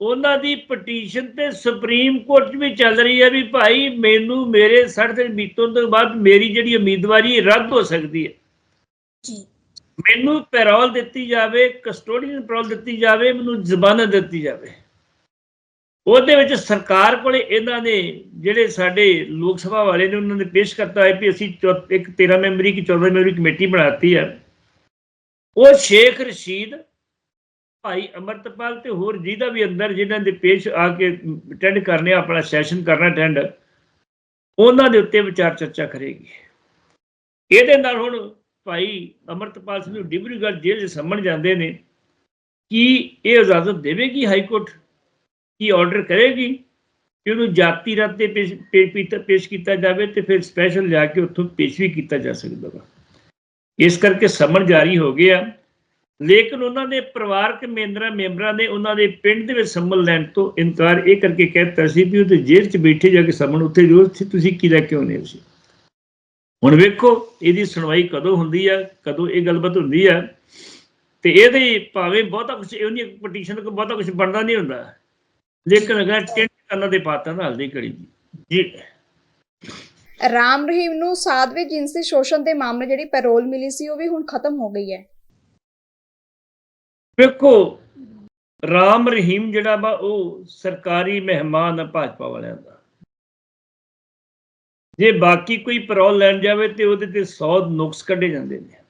ਉਹਨਾਂ ਦੀ ਪਟੀਸ਼ਨ ਤੇ ਸੁਪਰੀਮ ਕੋਰਟ 'ਚ ਵੀ ਚੱਲ ਰਹੀ ਹੈ ਵੀ ਭਾਈ ਮੈਨੂੰ ਮੇਰੇ ਸੜ ਤੇ ਬੀਤਣ ਤੋਂ ਬਾਅਦ ਮੇਰੀ ਜਿਹੜੀ ਉਮੀਦਵਾਰੀ ਰੱਦ ਹੋ ਸਕਦੀ ਹੈ। ਜੀ। ਮੈਨੂੰ ਪੈਰੋਲ ਦਿੱਤੀ ਜਾਵੇ ਕਸਟੋਡੀਅਨ ਪੈਰੋਲ ਦਿੱਤੀ ਜਾਵੇ ਮੈਨੂੰ ਜ਼ਮਾਨਤ ਦਿੱਤੀ ਜਾਵੇ। ਉਹਦੇ ਵਿੱਚ ਸਰਕਾਰ ਕੋਲੇ ਇਹਨਾਂ ਨੇ ਜਿਹੜੇ ਸਾਡੇ ਲੋਕ ਸਭਾ ਵਾਲੇ ਨੇ ਉਹਨਾਂ ਨੇ ਪੇਸ਼ ਕਰਤਾ ਹੈ ਵੀ ਅਸੀਂ ਚੌ- ਇੱਕ 13 ਮੈਂਬਰੀ ਕੀ 14 ਮੈਂਬਰੀ ਕਮੇਟੀ ਬਣਾਤੀ ਹੈ। ਉਹ ਸ਼ੇਖ ਰਸ਼ੀਦ ਭਾਈ ਅਮਰਤਪਾਲ ਤੇ ਹੋਰ ਜਿਹਦਾ ਵੀ ਅੰਦਰ ਜਿਨ੍ਹਾਂ ਦੇ ਪੇਸ਼ ਆ ਕੇ ਅਟੈਂਡ ਕਰਨੇ ਆ, ਆਪਣਾ ਸੈਸ਼ਨ ਕਰਨਾ ਅਟੈਂਡ ਉਹਨਾਂ ਦੇ ਉੱਤੇ ਵਿਚਾਰ ਚਰਚਾ ਕਰੇਗੀ। ਇਹਦੇ ਨਾਲ ਹੁਣ ਭਾਈ ਅਮਰਤਪਾਲ ਸਿੰਘ ਨੂੰ ਡਿਬਰੂਗੜ੍ਹ ਜੇਲ੍ਹ 'ਚ ਸੰਮਣ ਜਾਂਦੇ ਨੇ ਕੀ ਇਹ ਇਜਾਜ਼ਤ ਦੇਵੇਗੀ ਹਾਈ ਕੋਰਟ? ਕੀ ਆਰਡਰ ਕਰੇਗੀ? ਕਿ ਉਹਨੂੰ ਜਾਤੀ ਰੱਦ ਤੇ ਪੇਸ਼ ਪੇ- ਪੀਤਾ- ਪੇਸ਼ ਕੀਤਾ ਜਾਵੇ ਤੇ ਫਿਰ ਸਪੈਸ਼ਲ ਲਿਆ ਕੇ ਉੱਥੋਂ ਪੇਸ਼ ਵੀ ਕੀਤਾ ਜਾ ਸਕਦਾ ਵਾ। ਇਸ ਕਰਕੇ ਸਮਨ ਜਾਰੀ ਹੋ ਗਿਆ। ਲੇਕਿਨ ਉਹਨਾਂ ਦੇ ਪਰਿਵਾਰਕ ਮੈਂਬਰਾਂ ਮੈਂਬਰਾਂ ਨੇ ਉਹਨਾਂ ਦੇ ਪਿੰਡ ਦੇ ਵਿੱਚ ਸੰਮਨ ਲੈਣ ਤੋਂ ਇਨਕਾਰ ਇਹ ਕਰਕੇ ਕਹਿਤਾ ਸੀ ਵੀ ਉਹ ਤੇ ਜੇਲ੍ਹ 'ਚ ਬੈਠੇ ਜਾ ਕੇ ਸੰਮਨ ਉੱਥੇ ਜੋ ਸੀ। ਤੁਸੀਂ ਕੀ ਲੈ ਕੇ ਆਉਣੇ ਸੀ ਹੁਣ ਵੇਖੋ, ਇਹਦੀ ਸੁਣਵਾਈ ਕਦੋਂ ਹੁੰਦੀ ਆ, ਕਦੋਂ ਇਹ ਗੱਲਬਾਤ ਹੁੰਦੀ ਆ। ਤੇ ਇਹਦੇ ਭਾਵੇਂ ਬਹੁਤਾ ਕੁਝ ਉਹਨੀ ਪਟੀਸ਼ਨ ਕੋ ਬਹੁਤਾ ਕੁਝ ਬਣਦਾ ਨਹੀਂ ਹੁੰਦਾ। ਲੇਕਿਨ ਅਗਰ ਟੈਂਟ ਕਰਨਾ ਦੇ ਪਾਤਾ ਨਾ ਹਲਦੀ ਕੜੀ ਜੀ ਰਾਮ ਰਹੀਮ ਨੂੰ ਸਾਧਵੇਂ ਜਿਨਸੀ ਸ਼ੋਸ਼ਣ ਦੇ ਮਾਮਲੇ ਜਿਹੜੀ ਪੈਰੋਲ ਮਿਲੀ ਸੀ ਉਹ ਵੀ ਹੁਣ ਖਤਮ ਹੋ ਗਈ ਹੈ। ਵੇਖੋ ਰਾਮ ਰਹੀਮ ਜਿਹੜਾ ਵਾ ਉਹ ਸਰਕਾਰੀ ਮਹਿਮਾਨ ਆ ਭਾਜਪਾ ਵਾਲਿਆਂ ਦਾ। ਜੇ ਬਾਕੀ ਕੋਈ ਪਰੋਲ ਲੈਣ ਜਾਵੇ ਤੇ ਉਹਦੇ ਤੇ 100 ਨੁਕਸ ਕੱਢੇ ਜਾਂਦੇ ਨੇ।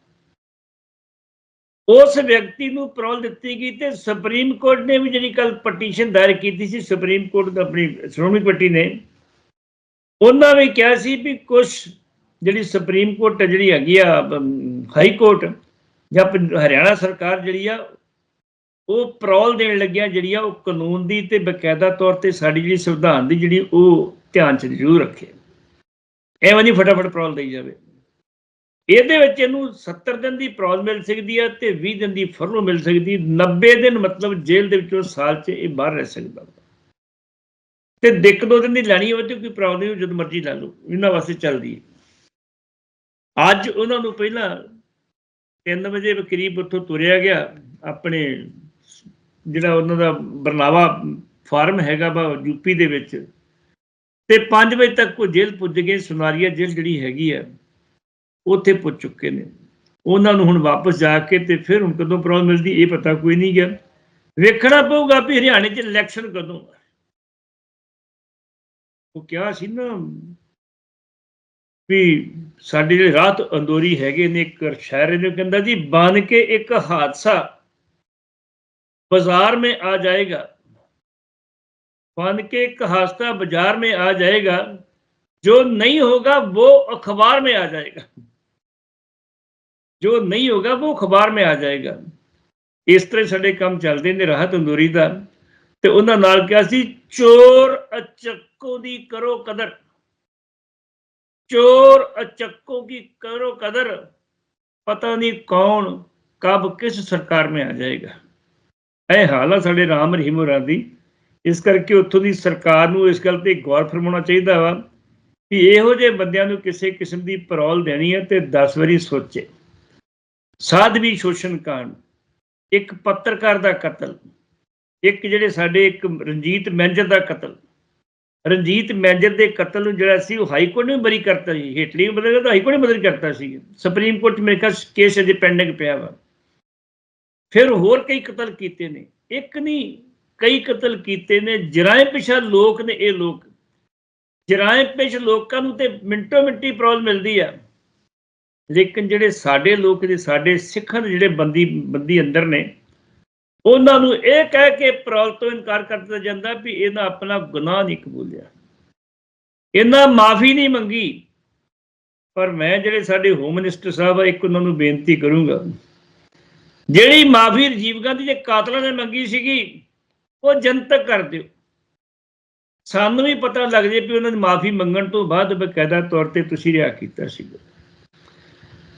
ਉਸ ਵਿਅਕਤੀ ਨੂੰ ਪਰੋਲ ਦਿੱਤੀ ਗਈ ਤੇ ਸੁਪਰੀਮ ਕੋਰਟ ਨੇ ਵੀ ਜਿਹੜੀ ਕੱਲ ਪਟੀਸ਼ਨ ਦਾਇਰ ਕੀਤੀ ਸੀ ਸੁਪਰੀਮ ਕੋਰਟ ਦਾ ਆਪਣੀ ਸ਼੍ਰੋਮਣੀ ਕਮੇਟੀ ਨੇ, ਉਹਨਾਂ ਵੀ ਕਿਹਾ ਸੀ ਵੀ ਕੁਝ ਜਿਹੜੀ ਸੁਪਰੀਮ ਕੋਰਟ ਜਿਹੜੀ ਹੈਗੀ ਆ ਹਾਈ ਕੋਰਟ ਜਾਂ ਹਰਿਆਣਾ ਸਰਕਾਰ ਜਿਹੜੀ ਆ, ਉਹ ਪਰੋਲ ਦੇਣ ਲੱਗਿਆ ਜਿਹੜੀ ਆ, ਉਹ ਕਾਨੂੰਨ ਦੀ ਤੇ ਬਕਾਇਦਾ ਤੌਰ ਤੇ ਸਾਡੀ ਜਿਹੜੀ ਸੰਵਿਧਾਨ ਦੀ ਜਿਹੜੀ ਉਹ ਧਿਆਨ ਚ ਜ਼ਰੂਰ ਰੱਖੇ। ਐਵੇਂ ਨਹੀਂ ਫਟਾਫਟ ਪਰੋਲ ਦੇਈ ਜਾਵੇ। ਇਹਦੇ ਵਿੱਚ ਇਹਨੂੰ 70 ਦਿਨ ਦੀ ਪਰੋਲ ਮਿਲ ਸਕਦੀ ਹੈ ਤੇ 20 ਦਿਨ ਦੀ ਫਰਲੋ ਮਿਲ ਸਕਦੀ 90 ਦਿਨ ਮਤਲਬ ਜੇਲ੍ਹ ਦੇ ਵਿੱਚੋਂ ਸਾਲ 'ਚ ਇਹ ਬਾਹਰ ਰਹਿ ਸਕਦਾ ਵਾ। ਤੇ ਦਿੱਕ ਦੋ ਦਿਨ ਦੀ ਲੈਣੀ ਹੋਵੇ ਤੇ ਕੋਈ ਪ੍ਰੋਬਲਮ ਨਹੀਂ ਜਦੋਂ ਮਰਜ਼ੀ ਲੈ ਲਓ, ਇਹਨਾਂ ਵਾਸਤੇ ਚੱਲਦੀ ਹੈ ਅੱਜ ਉਹਨਾਂ ਨੂੰ ਪਹਿਲਾਂ 3 ਵਜੇ ਕਰੀਬ ਉੱਥੋਂ ਤੁਰਿਆ ਗਿਆ, ਆਪਣੇ ਜਿਹੜਾ ਉਹਨਾਂ ਦਾ ਬਰਨਾਵਾ ਫਾਰਮ ਹੈਗਾ ਵਾ ਯੂਪੀ ਦੇ ਵਿੱਚ, ਤੇ 5 ਵਜੇ ਤੱਕ ਉਹ ਜੇਲ੍ਹ ਪੁੱਜ ਗਏ, ਸੁਨਾਰੀਆ ਜੇਲ੍ਹ ਜਿਹੜੀ ਹੈਗੀ ਆ ਉੱਥੇ ਪੁੱਜ ਚੁੱਕੇ ਨੇ ਉਹਨਾਂ ਨੂੰ ਹੁਣ ਵਾਪਸ ਜਾ ਕੇ ਤੇ ਫਿਰ ਹੁਣ ਕਦੋਂ ਪ੍ਰੋਬਲਮ ਮਿਲਦੀ ਇਹ ਪਤਾ ਕੋਈ ਨਹੀਂ ਗਿਆ ਵੇਖਣਾ ਪਊਗਾ ਵੀ ਹਰਿਆਣੇ 'ਚ ਇਲੈਕਸ਼ਨ ਕਦੋਂ ਆ। ਉਹ ਕਿਹਾ ਸੀ ਨਾ ਵੀ ਸਾਡੇ ਜਿਹੜੇ ਰਾਤ ਅੰਦੋਰੀ ਹੈਗੇ ਨੇ ਇੱਕ ਸ਼ਾਇਰ ਨੇ ਕਹਿੰਦਾ ਜੀ ਬਨ ਕੇ ਇੱਕ ਹਾਦਸਾ बाजार में आ जाएगा बन के एक हादसा बाजार में आ जाएगा जो नहीं होगा वो अखबार में आ जाएगा ਜੋ ਨਹੀਂ ਹੋਗਾ, ਉਹ ਅਖਬਾਰ ਮੇ ਆ ਜਾਏਗਾ। ਇਸ ਤਰ੍ਹਾਂ ਸਾਡੇ ਕੰਮ ਚੱਲਦੇ ਨੇ, ਰਾਹਤ ਤੰਦੂਰੀ ਦਾ। ਤੇ ਉਹਨਾਂ ਨਾਲ ਕਿਹਾ ਸੀ, ਚੋਰ ਅਚੱਕੋ ਦੀ ਕਰੋ ਕਦਰ। ਚੋਰ ਅਚੱਕੋ ਕੀ ਕਰੋ ਕਦਰ। ਪਤਾ ਨਹੀਂ ਕੌਣ, ਕਬ ਕਿਸ ਸਰਕਾਰ ਮੇ ਆ ਜਾਏਗਾ। ਇਹ ਹਾਲ ਆ ਸਾਡੇ ਰਾਮ ਰਹੀਮ ਹੋਰਾਂ ਦੀ। ਇਸ ਕਰਕੇ ਉੱਥੋਂ ਦੀ ਸਰਕਾਰ ਨੂੰ ਇਸ ਗੱਲ ਤੇ ਗੌਰ ਫਰਮਾਉਣਾ ਚਾਹੀਦਾ ਵਾ ਕਿ ਇਹੋ ਜਿਹੇ ਬੰਦਿਆਂ ਨੂੰ ਕਿਸੇ ਕਿਸਮ ਦੀ ਪਰੌਲ ਦੇਣੀ ਹੈ ਤੇ 10 ਵਾਰੀ ਸੋਚੇ। ਸਾਧਵੀ ਸ਼ੋਸ਼ਣ ਕਾਂਡ, ਇੱਕ ਪੱਤਰਕਾਰ ਦਾ ਕਤਲ, ਇੱਕ ਜਿਹੜੇ ਸਾਡੇ ਇੱਕ ਰਣਜੀਤ ਮੈਨੇਜਰ ਦਾ ਕਤਲ। ਰਣਜੀਤ ਮੈਨੇਜਰ ਦੇ ਕਤਲ ਨੂੰ ਜਿਹੜਾ ਸੀ ਉਹ ਹਾਈ ਕੋਰਟ ਨੇ ਬਰੀ ਕਰਤਾ ਸੀ ਹੇਟਲੀ ਨੂੰ ਬਦਲ ਤਾਂ ਹਾਈ ਕੋਰਟ ਨੇ ਬਦਲ ਕਰਤਾ ਸੀ। ਸੁਪਰੀਮ ਕੋਰਟ 'ਚ ਮੇਰੇ ਖਿਆਲ ਕੇਸ ਅਜੇ ਪੈਂਡਿੰਗ ਪਿਆ ਵਾ। ਫਿਰ ਹੋਰ ਕਈ ਕਤਲ ਕੀਤੇ ਨੇ, ਇੱਕ ਨਹੀਂ, ਕਈ ਕਤਲ ਕੀਤੇ ਨੇ, ਜਰਾਇਮ ਪਿਛਾ ਲੋਕ ਨੇ ਇਹ ਲੋਕ। ਜਰਾਇਮ ਪਿਛ ਲੋਕਾਂ ਨੂੰ ਤੇ ਮਿੰਟੋ ਮਿੰਟੀ ਪ੍ਰੋਬਲਮ ਮਿਲਦੀ ਆ। ਲੇਕਿਨ ਜਿਹੜੇ ਸਾਡੇ ਲੋਕ ਨੇ ਸਾਡੇ ਸਿੱਖਾਂ ਦੇ ਜਿਹੜੇ ਬੰਦੀ ਬੰਦੀ ਅੰਦਰ ਨੇ, ਉਹਨਾਂ ਨੂੰ ਇਹ ਕਹਿ ਕੇ ਪਰੌਲ ਤੋਂ ਇਨਕਾਰ ਕਰ ਦਿੱਤਾ ਜਾਂਦਾ ਵੀ ਇਹਨਾਂ ਆਪਣਾ ਗੁਨਾਹ ਨਹੀਂ ਕਬੂਲਿਆ ਇਹਨਾਂ ਮਾਫੀ ਨਹੀਂ ਮੰਗੀ। ਪਰ ਮੈਂ ਜਿਹੜੇ ਸਾਡੇ ਹੋਮ ਮਿਨਿਸਟਰ ਸਾਹਿਬ ਆ, ਇੱਕ ਉਹਨਾਂ ਨੂੰ ਬੇਨਤੀ ਕਰੂੰਗਾ। ਜਿਹੜੀ ਮਾਫੀ ਰਜੀਵ ਗਾਂਧੀ ਦੇ ਕਾਤਲਾਂ ਨੇ ਮੰਗੀ ਸੀਗੀ, ਉਹ ਜਨਤਕ ਕਰ ਦਿਓ। ਸਾਨੂੰ ਵੀ ਪਤਾ ਲੱਗ ਜੇ ਵੀ ਉਹਨਾਂ ਦੀ ਮਾਫੀ ਮੰਗਣ ਤੋਂ ਬਾਅਦ ਬਕਾਇਦਾ ਤੌਰ ਤੇ ਤੁਸੀਂ ਰਿਹਾ ਕੀਤਾ ਸੀਗਾ।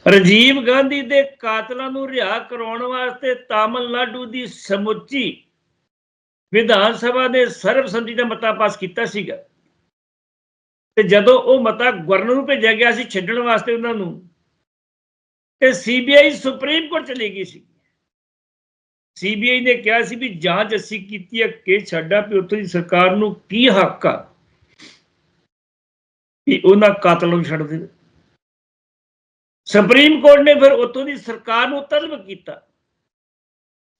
ਰਾਜੀਵ ਗਾਂਧੀ ਦੇ ਕਾਤਲਾਂ ਨੂੰ ਰਿਹਾ ਕਰਾਉਣ ਵਾਸਤੇ ਤਾਮਿਲਨਾਡੂ ਦੀ ਸਮੁੱਚੀ ਵਿਧਾਨ ਸਭਾ ਨੇ ਸਰਬਸੰਮਤੀ ਦਾ ਮਤਾ ਪਾਸ ਕੀਤਾ ਸੀਗਾ। ਤੇ ਜਦੋਂ ਉਹ ਮਤਾ ਗਵਰਨਰ ਨੂੰ ਭੇਜਿਆ ਗਿਆ ਸੀ ਛੱਡਣ ਵਾਸਤੇ ਉਹਨਾਂ ਨੂੰ, ਤੇ ਸੀਬੀਆਈ ਸੁਪਰੀਮ ਕੋਰਟ ਚਲੀ ਗਈ ਸੀ। ਸੀਬੀਆਈ ਨੇ ਕਿਹਾ ਸੀ ਵੀ ਜਾਂਚ ਅਸੀਂ ਕੀਤੀ ਹੈ ਕਿ ਛੱਡਾ ਵੀ ਉੱਥੋਂ ਦੀ ਸਰਕਾਰ ਨੂੰ ਕੀ ਹੱਕ ਆ ਵੀ ਉਹਨਾਂ ਕਾਤਲਾਂ ਨੂੰ ਛੱਡ ਦੇਵੇ ਸੁਪਰੀਮ ਕੋਰਟ ਨੇ ਫਿਰ ਉੱਥੋਂ ਦੀ ਸਰਕਾਰ ਨੂੰ ਤਲਬ ਕੀਤਾ।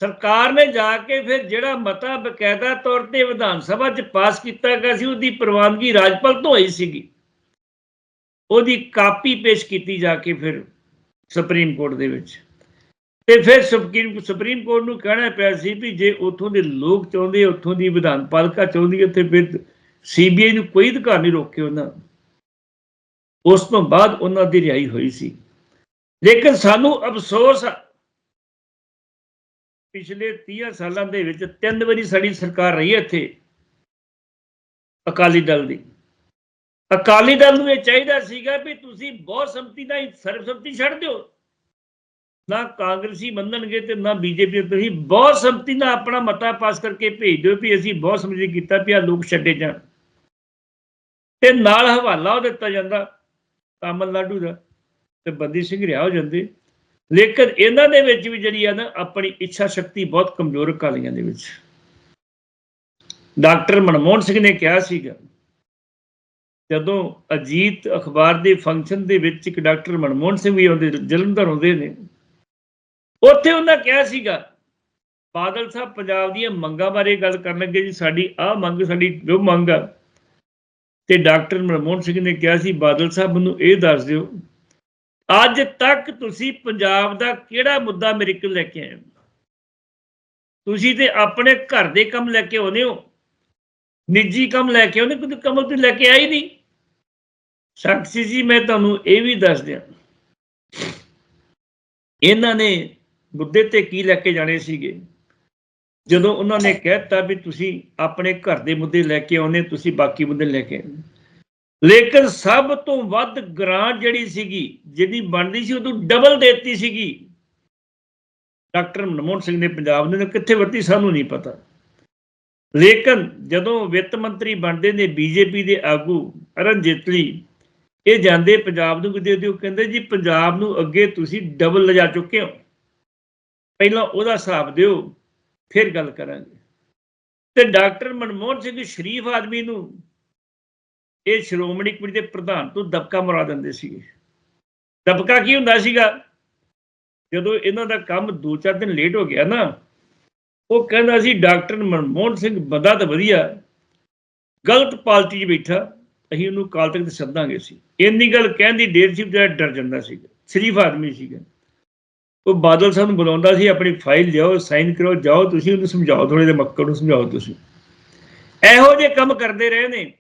ਸਰਕਾਰ ਨੇ ਜਾ ਕੇ ਫਿਰ ਜਿਹੜਾ ਮਤਾ ਬਕਾਇਦਾ ਤੌਰ ਤੇ ਵਿਧਾਨ ਸਭਾ 'ਚ ਪਾਸ ਕੀਤਾ ਗਿਆ ਸੀ, ਉਹਦੀ ਪ੍ਰਵਾਨਗੀ ਰਾਜਪਾਲ ਤੋਂ ਹੋਈ ਸੀਗੀ। ਉਹਦੀ ਕਾਪੀ ਪੇਸ਼ ਕੀਤੀ ਜਾ ਕੇ ਫਿਰ ਸੁਪਰੀਮ ਕੋਰਟ ਦੇ ਵਿੱਚ। ਤੇ ਫਿਰ ਸੁਪਰੀਮ ਸੁਪਰੀਮ ਕੋਰਟ ਨੂੰ ਕਹਿਣਾ ਪਿਆ ਸੀ ਵੀ ਜੇ ਉੱਥੋਂ ਦੇ ਲੋਕ ਚਾਹੁੰਦੇ, ਉੱਥੋਂ ਦੀ ਵਿਧਾਨ ਪਾਲਿਕਾ ਚਾਹੁੰਦੀ ਹੈ, ਤੇ ਫਿਰ ਸੀਬੀਆਈ ਨੂੰ ਕੋਈ ਅਧਿਕਾਰ ਨਹੀਂ ਰੋਕੇ ਉਹਨਾਂ। ਉਸ ਤੋਂ ਬਾਅਦ ਉਹਨਾਂ ਦੀ ਰਿਹਾਈ ਹੋਈ ਸੀ। ਲੇਕਿਨ ਸਾਨੂੰ ਅਫਸੋਸ ਆ, ਪਿਛਲੇ 30 ਸਾਲਾਂ ਦੇ ਵਿੱਚ ਤਿੰਨ ਵਾਰੀ ਸਾਡੀ ਸਰਕਾਰ ਰਹੀ ਹੈ ਇੱਥੇ ਅਕਾਲੀ ਦਲ ਦੀ। ਅਕਾਲੀ ਦਲ ਨੂੰ ਇਹ ਚਾਹੀਦਾ ਸੀਗਾ ਵੀ ਤੁਸੀਂ ਬਹੁਤ ਸੰਮਤੀ ਦਾ ਸਰਬਸੰਮਤੀ ਛੱਡ ਦਿਓ। ਨਾ ਕਾਂਗਰਸੀ ਮੰਨਣਗੇ ਤੇ ਨਾ ਬੀਜੇਪੀ, ਤੁਸੀਂ ਬਹੁਤ ਸੰਮਤੀ ਨਾਲ ਆਪਣਾ ਮਤਾ ਪਾਸ ਕਰਕੇ ਭੇਜ ਦਿਓ ਵੀ ਅਸੀਂ ਬਹੁਤ ਸਮਝੇ ਕੀਤਾ ਵੀ ਆ ਲੋਕ ਛੱਡੇ ਜਾਣ। ਤੇ ਨਾਲ ਹਵਾਲਾ ਉਹ ਦਿੱਤਾ ਜਾਂਦਾ, ਤਾਮਿਲਨਾਡੂ ਦਾ। ਤੇ ਬੰਦੀ ਸਿੰਘ ਰਿਹਾ ਹੋ ਜਾਂਦੇ ਲੇਕਿਨ ਇਹਨਾਂ ਦੇ ਵਿੱਚ ਵੀ ਜਿਹੜੀ ਆ ਨਾ, ਆਪਣੀ ਇੱਛਾ ਸ਼ਕਤੀ ਬਹੁਤ ਕਮਜ਼ੋਰ ਕਾਲੀਆਂ ਦੇ ਵਿੱਚ। ਡਾਕਟਰ ਮਨਮੋਹਨ ਸਿੰਘ ਨੇ ਕਿਹਾ ਸੀਗਾ, ਜਦੋਂ ਅਜੀਤ ਅਖਬਾਰ ਦੇ ਫੰਕਸ਼ਨ ਦੇ ਵਿੱਚ ਇੱਕ ਡਾਕਟਰ ਮਨਮੋਹਨ ਸਿੰਘ ਵੀ ਆਉਂਦੇ, ਜਲੰਧਰ ਆਉਂਦੇ ਨੇ, ਉੱਥੇ ਉਹਨਾਂ ਕਿਹਾ ਸੀਗਾ, ਬਾਦਲ ਸਾਹਿਬ ਪੰਜਾਬ ਦੀਆਂ ਮੰਗਾਂ ਬਾਰੇ ਗੱਲ ਕਰਨ ਲੱਗੇ ਜੀ, ਸਾਡੀ ਆਹ ਮੰਗ, ਸਾਡੀ ਜੋ ਮੰਗ ਆ। ਤੇ ਡਾਕਟਰ ਮਨਮੋਹਨ ਸਿੰਘ ਨੇ ਕਿਹਾ ਸੀ, ਬਾਦਲ ਸਾਹਿਬ ਨੂੰ ਇਹ ਦੱਸ ਦਿਓ ਅੱਜ ਤੱਕ ਤੁਸੀਂ ਪੰਜਾਬ ਦਾ ਕਿਹੜਾ ਮੁੱਦਾ ਮੇਰੇ ਕੋਲ ਲੈ ਕੇ ਆਏ ਹੋ? ਤੁਸੀਂ ਤੇ ਆਪਣੇ ਘਰ ਦੇ ਕੰਮ ਲੈ ਕੇ ਆਉਂਦੇ ਹੋ। ਨਿੱਜੀ ਕੰਮ ਲੈ ਕੇ ਆਉਂਦੇ ਕੋਈ ਕੰਮ ਤੁਸੀਂ ਲੈ ਕੇ ਆਈ ਨਹੀਂ। ਸ਼ਖਸੀ ਜੀ, ਮੈਂ ਤੁਹਾਨੂੰ ਇਹ ਵੀ ਦੱਸ ਦਿਆਂ। ਇਹਨਾਂ ਨੇ ਮੁੱਦੇ ਤੇ ਕੀ ਲੈ ਕੇ ਜਾਣੇ ਸੀਗੇ? ਜਦੋਂ ਉਹਨਾਂ ਨੇ ਕਹਿਤਾ ਵੀ ਤੁਸੀਂ ਆਪਣੇ ਘਰ ਦੇ ਮੁੱਦੇ ਲੈ ਕੇ ਆਉਨੇ ਤੁਸੀਂ ਬਾਕੀ ਮੁੱਦੇ ਲੈ ਕੇ ਆਏ ਲੇਕਿਨ ਸਭ ਤੋਂ ਵੱਧ ਗ੍ਰਾਂਟ ਜਿਹੜੀ ਸੀਗੀ, ਜਿਹਦੀ ਬਣਦੀ ਸੀ ਉਦੋਂ ਡਬਲ ਦਿੱਤੀ ਸੀਗੀ। ਡਾਕਟਰ ਮਨਮੋਹਨ ਸਿੰਘ ਨੇ ਪੰਜਾਬ ਨੇ ਕਿੱਥੇ ਵਰਤੀ, ਸਾਨੂੰ ਨਹੀਂ ਪਤਾ। ਲੇਕਿਨ ਜਦੋਂ ਵਿੱਤ ਮੰਤਰੀ ਬਣਦੇ ਨੇ, ਬੀਜੇਪੀ ਦੇ ਆਗੂ ਅਰਨ ਜੇਤਲੀ ਇਹ ਜਾਂਦੇ ਪੰਜਾਬ ਨੂੰ ਦੇ ਦਿਓ ਕਹਿੰਦੇ ਜੀ, ਪੰਜਾਬ ਨੂੰ ਅੱਗੇ ਤੁਸੀਂ ਡਬਲ ਲਿਜਾ ਚੁੱਕੇ ਹੋ। ਪਹਿਲਾਂ ਉਹਦਾ ਹਿਸਾਬ ਦਿਓ, ਫਿਰ ਗੱਲ ਕਰਾਂਗੇ। ਤੇ ਡਾਕਟਰ ਮਨਮੋਹਨ ਸਿੰਘ ਸ਼ਰੀਫ ਆਦਮੀ ਨੂੰ ਇਹ ਸ਼੍ਰੋਮਣੀ ਕਮੇਟੀ ਦੇ ਪ੍ਰਧਾਨ ਤੋਂ ਦਬਕਾ ਮਰਾ ਦਿੰਦੇ ਸੀਗੇ। ਦਬਕਾ ਕੀ ਹੁੰਦਾ ਸੀਗਾ? ਜਦੋਂ ਇਹਨਾਂ ਦਾ ਕੰਮ ਦੋ ਚਾਰ ਦਿਨ ਲੇਟ ਹੋ ਗਿਆ ਨਾ, ਉਹ ਕਹਿੰਦਾ ਸੀ, ਡਾਕਟਰ ਮਨਮੋਹਨ ਸਿੰਘ ਬੰਦਾ ਤਾਂ ਵਧੀਆ, ਗਲਤ ਪਾਲਟੀ 'ਚ ਬੈਠਾ, ਅਸੀਂ ਉਹਨੂੰ ਕਾਲ ਤੱਕ ਸੱਦਾਂਗੇ ਸੀ ਇੰਨੀ ਗੱਲ ਕਹਿਣ ਦੀ ਡੇਰ ਸੀ, ਜਿਹੜਾ ਡਰ ਜਾਂਦਾ ਸੀਗਾ ਸ਼ਰੀਫ ਆਦਮੀ ਸੀਗਾ ਉਹ ਬਾਦਲ ਸਾਹਿਬ ਨੂੰ ਬੁਲਾਉਂਦਾ ਸੀ, ਆਪਣੀ ਫਾਈਲ ਲਿਆਓ ਸਾਈਨ ਕਰੋ ਜਾਓ ਤੁਸੀਂ, ਉਹਨੂੰ ਸਮਝਾਓ ਥੋੜੇ ਜਿਹਾ ਮੱਕੜ ਨੂੰ ਸਮਝਾਓ ਤੁਸੀਂ। ਇਹੋ ਜਿਹੇ ਕੰਮ ਕਰਦੇ ਰਹੇ ਨੇ।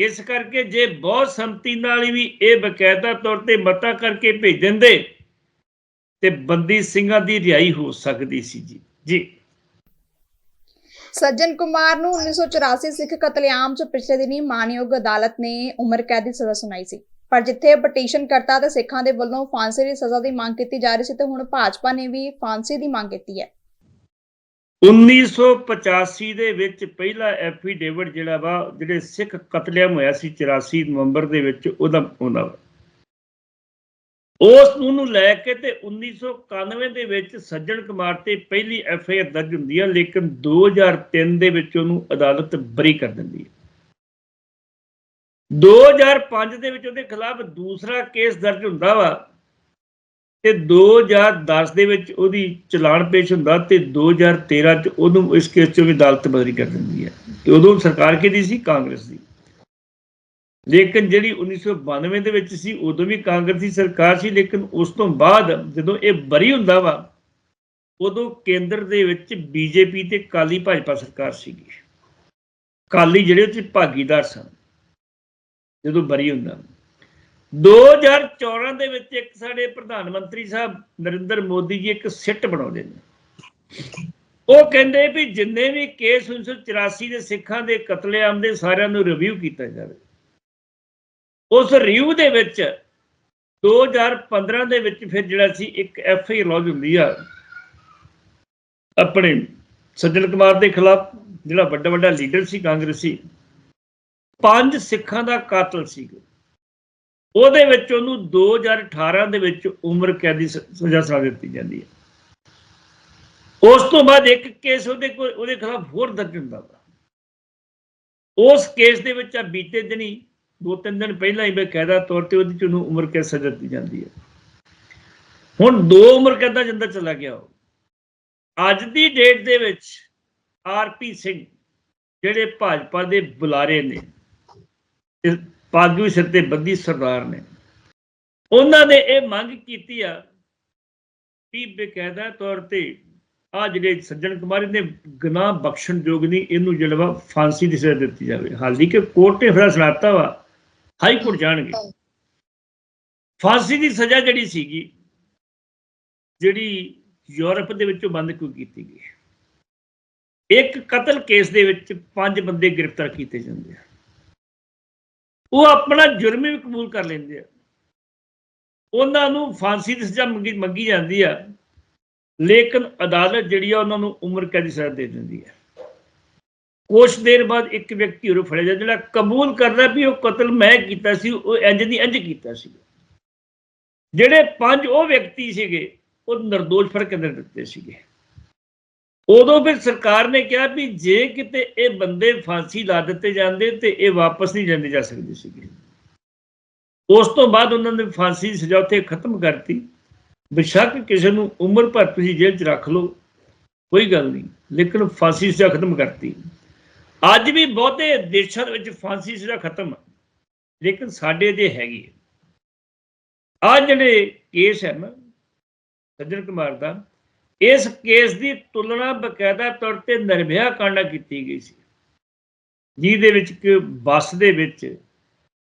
ਇਸ ਕਰਕੇ ਜੇ ਬਹੁਤ ਸੰਮਤੀ ਨਾਲ ਵੀ ਇਹ ਬਕਾਇਦਾ ਤੌਰ ਤੇ ਮਤਾ ਕਰਕੇ ਭੇਜ ਦਿੰਦੇ ਤੇ ਬੰਦੀ ਸਿੰਘਾਂ ਦੀ ਰਿਹਾਈ ਹੋ ਸਕਦੀ ਸੀ ਜੀ। ਜੀ। ਸੱਜਣ ਕੁਮਾਰ ਨੂੰ 1984 ਸਿੱਖ ਕਤਲੇਆਮ 'ਚ ਪਿਛਲੇ ਦਿਨੀ ਮਾਨਯੋਗ ਅਦਾਲਤ ਨੇ ਉਮਰ ਕੈਦ ਦੀ ਸਜ਼ਾ ਸੁਣਾਈ ਸੀ। ਪਰ ਜਿੱਥੇ ਪਟੀਸ਼ਨ ਕਰਤਾ ਤੇ ਸਿੱਖਾਂ ਦੇ ਵੱਲੋਂ ਫਾਂਸੀ ਦੀ ਸਜ਼ਾ ਦੀ ਮੰਗ ਕੀਤੀ ਜਾ ਰਹੀ ਸੀ, ਤੇ ਹੁਣ ਭਾਜਪਾ ਨੇ ਵੀ ਫਾਂਸੀ ਦੀ ਮੰਗ ਕੀਤੀ ਹੈ। 1985 ਦੇ ਵਿੱਚ ਪਹਿਲਾ ਐਫੀਡੇਵਿਟ ਜਿਹੜਾ ਵਾ, ਜਿਹੜੇ ਸਿੱਖ ਕਤਲੇਆਮ ਹੋਇਆ ਸੀ 84 ਨਵੰਬਰ ਦੇ ਵਿੱਚ, ਉਹਦਾ ਆਉਂਦਾ ਵਾ। ਉਸ ਨੂੰ ਨੂੰ ਲੈ ਕੇ ਤੇ 1991 ਦੇ ਵਿੱਚ ਸੱਜਣ ਕੁਮਾਰ ਤੇ ਪਹਿਲੀ ਐਫ ਆਈ ਆਰ ਦਰਜ ਹੁੰਦੀ ਹੈ ਲੇਕਿਨ 2003 ਦੇ ਵਿੱਚ ਉਹਨੂੰ ਅਦਾਲਤ ਬਰੀ ਕਰ ਦਿੰਦੀ ਹੈ 2005 ਦੇ ਵਿੱਚ ਉਹਦੇ ਖਿਲਾਫ ਦੂਸਰਾ ਕੇਸ ਦਰਜ ਹੁੰਦਾ ਵਾ ਤੇ 2010 ਦੇ ਵਿੱਚ ਉਹਦੀ ਚਲਾਨ ਪੇਸ਼ ਹੁੰਦਾ ਤੇ 2013 ਚ ਉਹਨੂੰ ਇਸ ਕੇਸ ਚੋਂ ਵੀ ਅਦਾਲਤ ਬਦਲੀ ਕਰ ਦਿੰਦੀ ਹੈ। ਤੇ ਉਦੋਂ ਸਰਕਾਰ ਕਿਹਦੀ ਸੀ? ਕਾਂਗਰਸ ਦੀ। ਲੇਕਿਨ ਜਿਹੜੀ 1992 ਦੇ ਵਿੱਚ ਸੀ, ਉਦੋਂ ਵੀ ਕਾਂਗਰਸ ਦੀ ਸਰਕਾਰ ਸੀ, ਲੇਕਿਨ ਉਸ ਤੋਂ ਬਾਅਦ ਜਦੋਂ ਇਹ ਬਰੀ ਹੁੰਦਾ ਵਾ, ਉਦੋਂ ਕੇਂਦਰ ਦੇ ਵਿੱਚ ਬੀਜੇਪੀ ਤੇ ਕਾਲੀ ਭਾਜਪਾ ਸਰਕਾਰ ਸੀਗੀ। ਕਾਲੀ ਜਿਹੜੇ ਉਹ 'ਚ ਭਾਗੀਦਾਰ ਸਨ, ਜਦੋਂ ਬਰੀ ਹੁੰਦਾ। 2014 ਦੇ ਵਿੱਚ ਇੱਕ ਸਾਡੇ ਪ੍ਰਧਾਨ ਮੰਤਰੀ ਸਾਹਿਬ ਨਰਿੰਦਰ ਮੋਦੀ ਜੀ ਇੱਕ ਸਿੱਟ ਬਣਾਉਂਦੇ ਨੇ। ਉਹ ਕਹਿੰਦੇ ਵੀ ਜਿੰਨੇ ਵੀ ਕੇਸ 1984 ਦੇ ਸਿੱਖਾਂ ਦੇ ਕਤਲੇਆਮ ਦੇ ਸਾਰਿਆਂ ਨੂੰ ਰਿਵਿਊ ਕੀਤਾ ਜਾਵੇ। ਉਸ ਰਿਵਿਊ ਦੇ ਵਿੱਚ 2015 ਦੇ ਵਿੱਚ ਫਿਰ ਜਿਹੜਾ ਸੀ ਇੱਕ ਐਫ ਆਈ ਲੌਜ ਹੁੰਦੀ ਆ ਆਪਣੇ ਸੱਜਣ ਕੁਮਾਰ ਦੇ ਖਿਲਾਫ ਜਿਹੜਾ ਵੱਡਾ ਵੱਡਾ ਲੀਡਰ ਸੀ ਕਾਂਗਰਸੀ, ਪੰਜ ਸਿੱਖਾਂ ਦਾ ਕਾਤਲ ਸੀ ਉਹਦੇ ਵਿੱਚ ਉਹਨੂੰ 2018 ਦੇ ਵਿੱਚ ਉਮਰ ਕੈਦ ਦੀ ਸਜ਼ਾ ਸੁਣਾ ਦਿੱਤੀ ਜਾਂਦੀ ਹੈ। ਉਸ ਤੋਂ ਬਾਅਦ ਇੱਕ ਕੇਸ ਉਹਦੇ ਕੋਲ ਉਹਦੇ ਖਿਲਾਫ ਹੋਰ ਦਰਜ ਹੁੰਦਾ ਵਾ। ਉਸ ਕੇਸ ਦੇ ਵਿੱਚ ਆ ਬੀਤੇ ਦਿਨੀ ਦੋ ਤਿੰਨ ਦਿਨ ਪਹਿਲਾਂ ਹੀ ਬਕਾਇਦਾ ਤੌਰ ਤੇ ਉਹਦੀ ਚ ਉਹਨੂੰ ਉਮਰ ਕੈਦ ਸਜ਼ਾ ਦਿੱਤੀ ਜਾਂਦੀ ਹੈ। ਹੁਣ ਦੋ ਉਮਰ ਕੈਦਾਂ ਜਿੰਦਾ ਚਲਾ ਗਿਆ ਉਹ। ਅੱਜ ਦੀ ਡੇਟ ਦੇ ਵਿੱਚ ਆਰਪੀ ਸਿੰਘ, ਜਿਹੜੇ ਭਾਜਪਾ ਦੇ ਬੁਲਾਰੇ ਨੇ ਪੱਗ ਸਿਰ ਤੇ ਬੱਧੀ ਸਰਦਾਰ ਨੇ। ਉਹਨਾਂ ਨੇ ਇਹ ਮੰਗ ਕੀਤੀ ਆ ਵੀ ਬਕਾਇਦਾ ਤੌਰ ਤੇ ਆ ਜਿਹੜੇ ਸੱਜਣ ਕੁਮਾਰੀ ਨੇ ਗੁਨਾਹ ਬਖਸ਼ਣ ਯੋਗ ਨਹੀਂ, ਇਹਨੂੰ ਜਿਹੜਾ ਵਾ ਫਾਂਸੀ ਦੀ ਸਜ਼ਾ ਦਿੱਤੀ ਜਾਵੇ। ਹਾਲੀ ਕਿ ਕੋਰਟ ਨੇ ਫੈਸਲਾ ਸੁਣਾਤਾ ਵਾ, ਹਾਈ ਕੋਰਟ ਜਾਣਗੇ। ਫਾਂਸੀ ਦੀ ਸਜ਼ਾ ਜਿਹੜੀ ਸੀਗੀ, ਜਿਹੜੀ ਯੂਰਪ ਦੇ ਵਿੱਚੋਂ ਬੰਦ ਕਿਉਂ ਕੀਤੀ ਗਈ? ਇੱਕ ਕਤਲ ਕੇਸ ਦੇ ਵਿੱਚ ਪੰਜ ਬੰਦੇ ਗ੍ਰਿਫਤਾਰ ਕੀਤੇ ਜਾਂਦੇ ਆ। ਉਹ ਆਪਣਾ ਜੁਰਮ ਵੀ ਕਬੂਲ ਕਰ ਲੈਂਦੇ ਆ। ਉਹਨਾਂ ਨੂੰ ਫਾਂਸੀ ਦੀ ਸਜ਼ਾ ਮੰਗੀ ਮੰਗੀ ਜਾਂਦੀ ਆ। ਲੇਕਿਨ ਅਦਾਲਤ ਜਿਹੜੀ ਆ ਉਹਨਾਂ ਨੂੰ ਉਮਰ ਕੈਦ ਦੀ ਸਜ਼ਾ ਦੇ ਦਿੰਦੀ ਹੈ ਕੁਛ ਦੇਰ ਬਾਅਦ ਇੱਕ ਵਿਅਕਤੀ ਹੋਰ ਫੜਿਆ ਜਾਂਦਾ, ਜਿਹੜਾ ਕਬੂਲ ਕਰਦਾ ਵੀ ਉਹ ਕਤਲ ਮੈਂ ਕੀਤਾ ਸੀ, ਉਹ ਇੰਜ ਦੀ ਇੰਜ ਕੀਤਾ ਸੀ। ਜਿਹੜੇ ਪੰਜ ਉਹ ਵਿਅਕਤੀ ਸੀਗੇ, ਉਹ ਨਿਰਦੋਸ਼ ਫੜ ਕੇ ਅੰਦਰ ਦਿੱਤੇ ਸੀਗੇ। ਉਦੋਂ ਫਿਰ ਸਰਕਾਰ ਨੇ ਕਿਹਾ ਵੀ ਜੇ ਕਿਤੇ ਇਹ ਬੰਦੇ ਫਾਂਸੀ ਲਾ ਦਿੱਤੇ ਜਾਂਦੇ ਤੇ ਇਹ ਵਾਪਸ ਨਹੀਂ ਜਾਂਦੇ ਜਾ ਸਕਦੇ ਸੀਗੇ। ਉਸ ਤੋਂ ਬਾਅਦ ਉਹਨਾਂ ਨੇ ਫਾਂਸੀ ਦੀ ਸਜ਼ਾ ਉੱਥੇ ਖਤਮ ਕਰਤੀ। ਬੇਸ਼ੱਕ ਕਿਸੇ ਨੂੰ ਉਮਰ ਭਰ ਤੁਸੀਂ ਜੇਲ੍ਹ 'ਚ ਰੱਖ ਲਓ, ਕੋਈ ਗੱਲ ਨਹੀਂ, ਲੇਕਿਨ ਫਾਂਸੀ ਸਜ਼ਾ ਖਤਮ ਕਰਤੀ। ਅੱਜ ਵੀ ਬਹੁਤੇ ਦੇਸ਼ਾਂ ਦੇ ਵਿੱਚ ਫਾਂਸੀ ਸਜ਼ਾ ਖਤਮ ਹੈ ਲੇਕਿਨ ਸਾਡੇ ਜੇ ਹੈਗੀ ਹੈ ਆ ਜਿਹੜੇ ਕੇਸ ਹੈ ਨਾ, ਸੱਜਣ ਕੁਮਾਰ ਦਾ ਇਸ ਕੇਸ ਦੀ ਤੁਲਨਾ ਬਕਾਇਦਾ ਤੌਰ ਤੇ ਨਿਰਭਇਆ ਕਾਂਡਾ ਕੀਤੀ ਗਈ ਸੀ, ਜਿਹਦੇ ਵਿੱਚ ਕਿ ਬੱਸ ਦੇ ਵਿੱਚ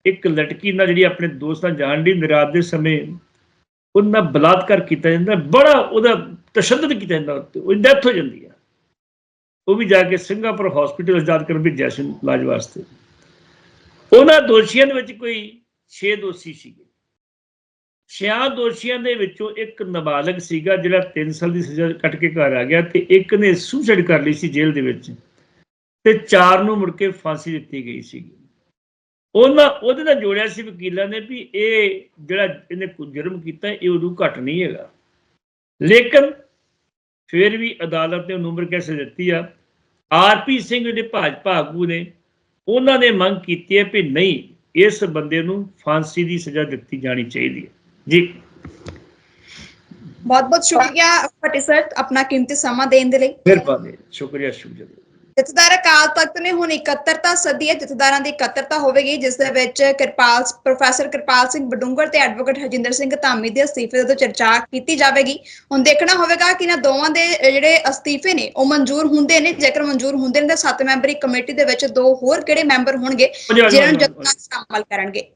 ਇੱਕ ਲੜਕੀ ਨਾਲ ਜਿਹੜੀ ਆਪਣੇ ਦੋਸਤ ਨਾਲ ਜਾਣ ਦੀ ਨਿਰਾਦ ਦੇ ਸਮੇਂ ਉਹਨਾਂ ਬਲਾਤਕਾਰ ਕੀਤਾ ਜਾਂਦਾ, ਬੜਾ ਉਹਦਾ ਤਸ਼ੱਦਦ ਕੀਤਾ ਜਾਂਦਾ ਉੱਤੇ, ਉਹ ਡੈਥ ਹੋ ਜਾਂਦੀ ਹੈ ਉਹ ਵੀ ਜਾ ਕੇ ਸਿੰਗਾਪੁਰ ਹਸਪੀਟਲ ਆਜ਼ਾਦ ਕਰਨ ਭੇਜਿਆ ਸੀ ਇਲਾਜ ਵਾਸਤੇ। ਉਹਨਾਂ ਦੋਸ਼ੀਆਂ ਦੇ ਵਿੱਚ ਕੋਈ 6 ਦੋਸ਼ੀ ਸੀਗੇ। ਛਿਆਂ ਦੋਸ਼ੀਆਂ ਦੇ ਵਿੱਚੋਂ ਇੱਕ ਨਾਬਾਲਗ ਸੀਗਾ ਜਿਹੜਾ 3 ਸਾਲ ਦੀ ਸਜ਼ਾ ਕੱਟ ਕੇ ਘਰ ਆ ਗਿਆ ਤੇ ਇੱਕ ਨੇ ਸੁਸਾਈਡ ਕਰ ਲਈ ਸੀ ਜੇਲ੍ਹ ਦੇ ਵਿੱਚ ਤੇ ਚਾਰ ਨੂੰ ਮੁੜ ਕੇ ਫਾਂਸੀ ਦਿੱਤੀ ਗਈ ਸੀਗੀ ਉਹਨਾਂ ਉਹਦੇ ਨਾਲ ਜੋੜਿਆ ਸੀ ਵਕੀਲਾਂ ਨੇ ਵੀ ਇਹ ਜਿਹੜਾ ਇਹਨੇ ਜੁਰਮ ਕੀਤਾ ਇਹ ਉਹਨੂੰ ਘੱਟ ਨਹੀਂ ਹੈਗਾ। ਲੇਕਿਨ ਫਿਰ ਵੀ ਅਦਾਲਤ ਨੇ ਉਹਨੂੰ ਉਮਰ ਕੈਸੇ ਦਿੱਤੀ ਆ। ਆਰਪੀ ਸਿੰਘ ਜਿਹੜੇ ਭਾਜਪਾ ਆਗੂ ਨੇ ਉਹਨਾਂ ਨੇ ਮੰਗ ਕੀਤੀ ਹੈ ਵੀ ਨਹੀਂ, ਇਸ ਬੰਦੇ ਨੂੰ ਫਾਂਸੀ ਦੀ ਸਜ਼ਾ ਦਿੱਤੀ ਜਾਣੀ ਚਾਹੀਦੀ ਹੈ। ਜੀ। ਬਹੁਤ ਬਹੁਤ ਸ਼ੁਕਰੀਆ ਭੱਟੀ ਸਰ ਆਪਣਾ ਕੀਮਤੀ ਸਮਾਂ ਦੇਣ ਦੇ ਲਈ। ਮਿਹਰਬਾਨੀ ਸ਼ੁਕਰੀਆ ਸ਼ੁਕਰੀਆ। ਜਥੇਦਾਰ ਅਕਾਲ ਤਖਤ ਨੇ ਹੁਣ ਇਕੱਤਰਤਾ ਸੱਦੀ ਹੈ ਜਥੇਦਾਰਾਂ ਦੀ ਇਕੱਤਰਤਾ ਹੋਵੇਗੀ ਜਿਸ ਦੇ ਵਿੱਚ ਕਿਰਪਾਲ ਪ੍ਰੋਫੈਸਰ ਕਿਰਪਾਲ ਸਿੰਘ ਬਡੂੰਗਰ ਤੇ ਐਡਵੋਕੇਟ ਹਰਜਿੰਦਰ ਸਿੰਘ ਧਾਮੀ ਦੇ ਅਸਤੀਫੇ ਤੋਂ ਚਰਚਾ ਕੀਤੀ ਜਾਵੇਗੀ। ਹੁਣ ਦੇਖਣਾ ਹੋਵੇਗਾ ਕਿ ਇਹਨਾਂ ਦੋਵਾਂ ਦੇ ਜਿਹੜੇ ਅਸਤੀਫੇ ਨੇ ਉਹ ਮਨਜ਼ੂਰ ਹੁੰਦੇ ਨੇ ਜੇਕਰ ਮਨਜ਼ੂਰ ਹੁੰਦੇ ਨੇ ਤਾਂ ਸੱਤ ਮੈਂਬਰੀ ਕਮੇਟੀ ਦੇ ਵਿੱਚ ਦੋ ਹੋਰ ਕਿਹੜੇ ਮੈਂਬਰ ਹੋਣਗੇ ਜਿਨ੍ਹਾਂ ਨੂੰ ਜਥੇਦਾਰ ਸ਼ਾਮਲ ਕਰਨਗੇ।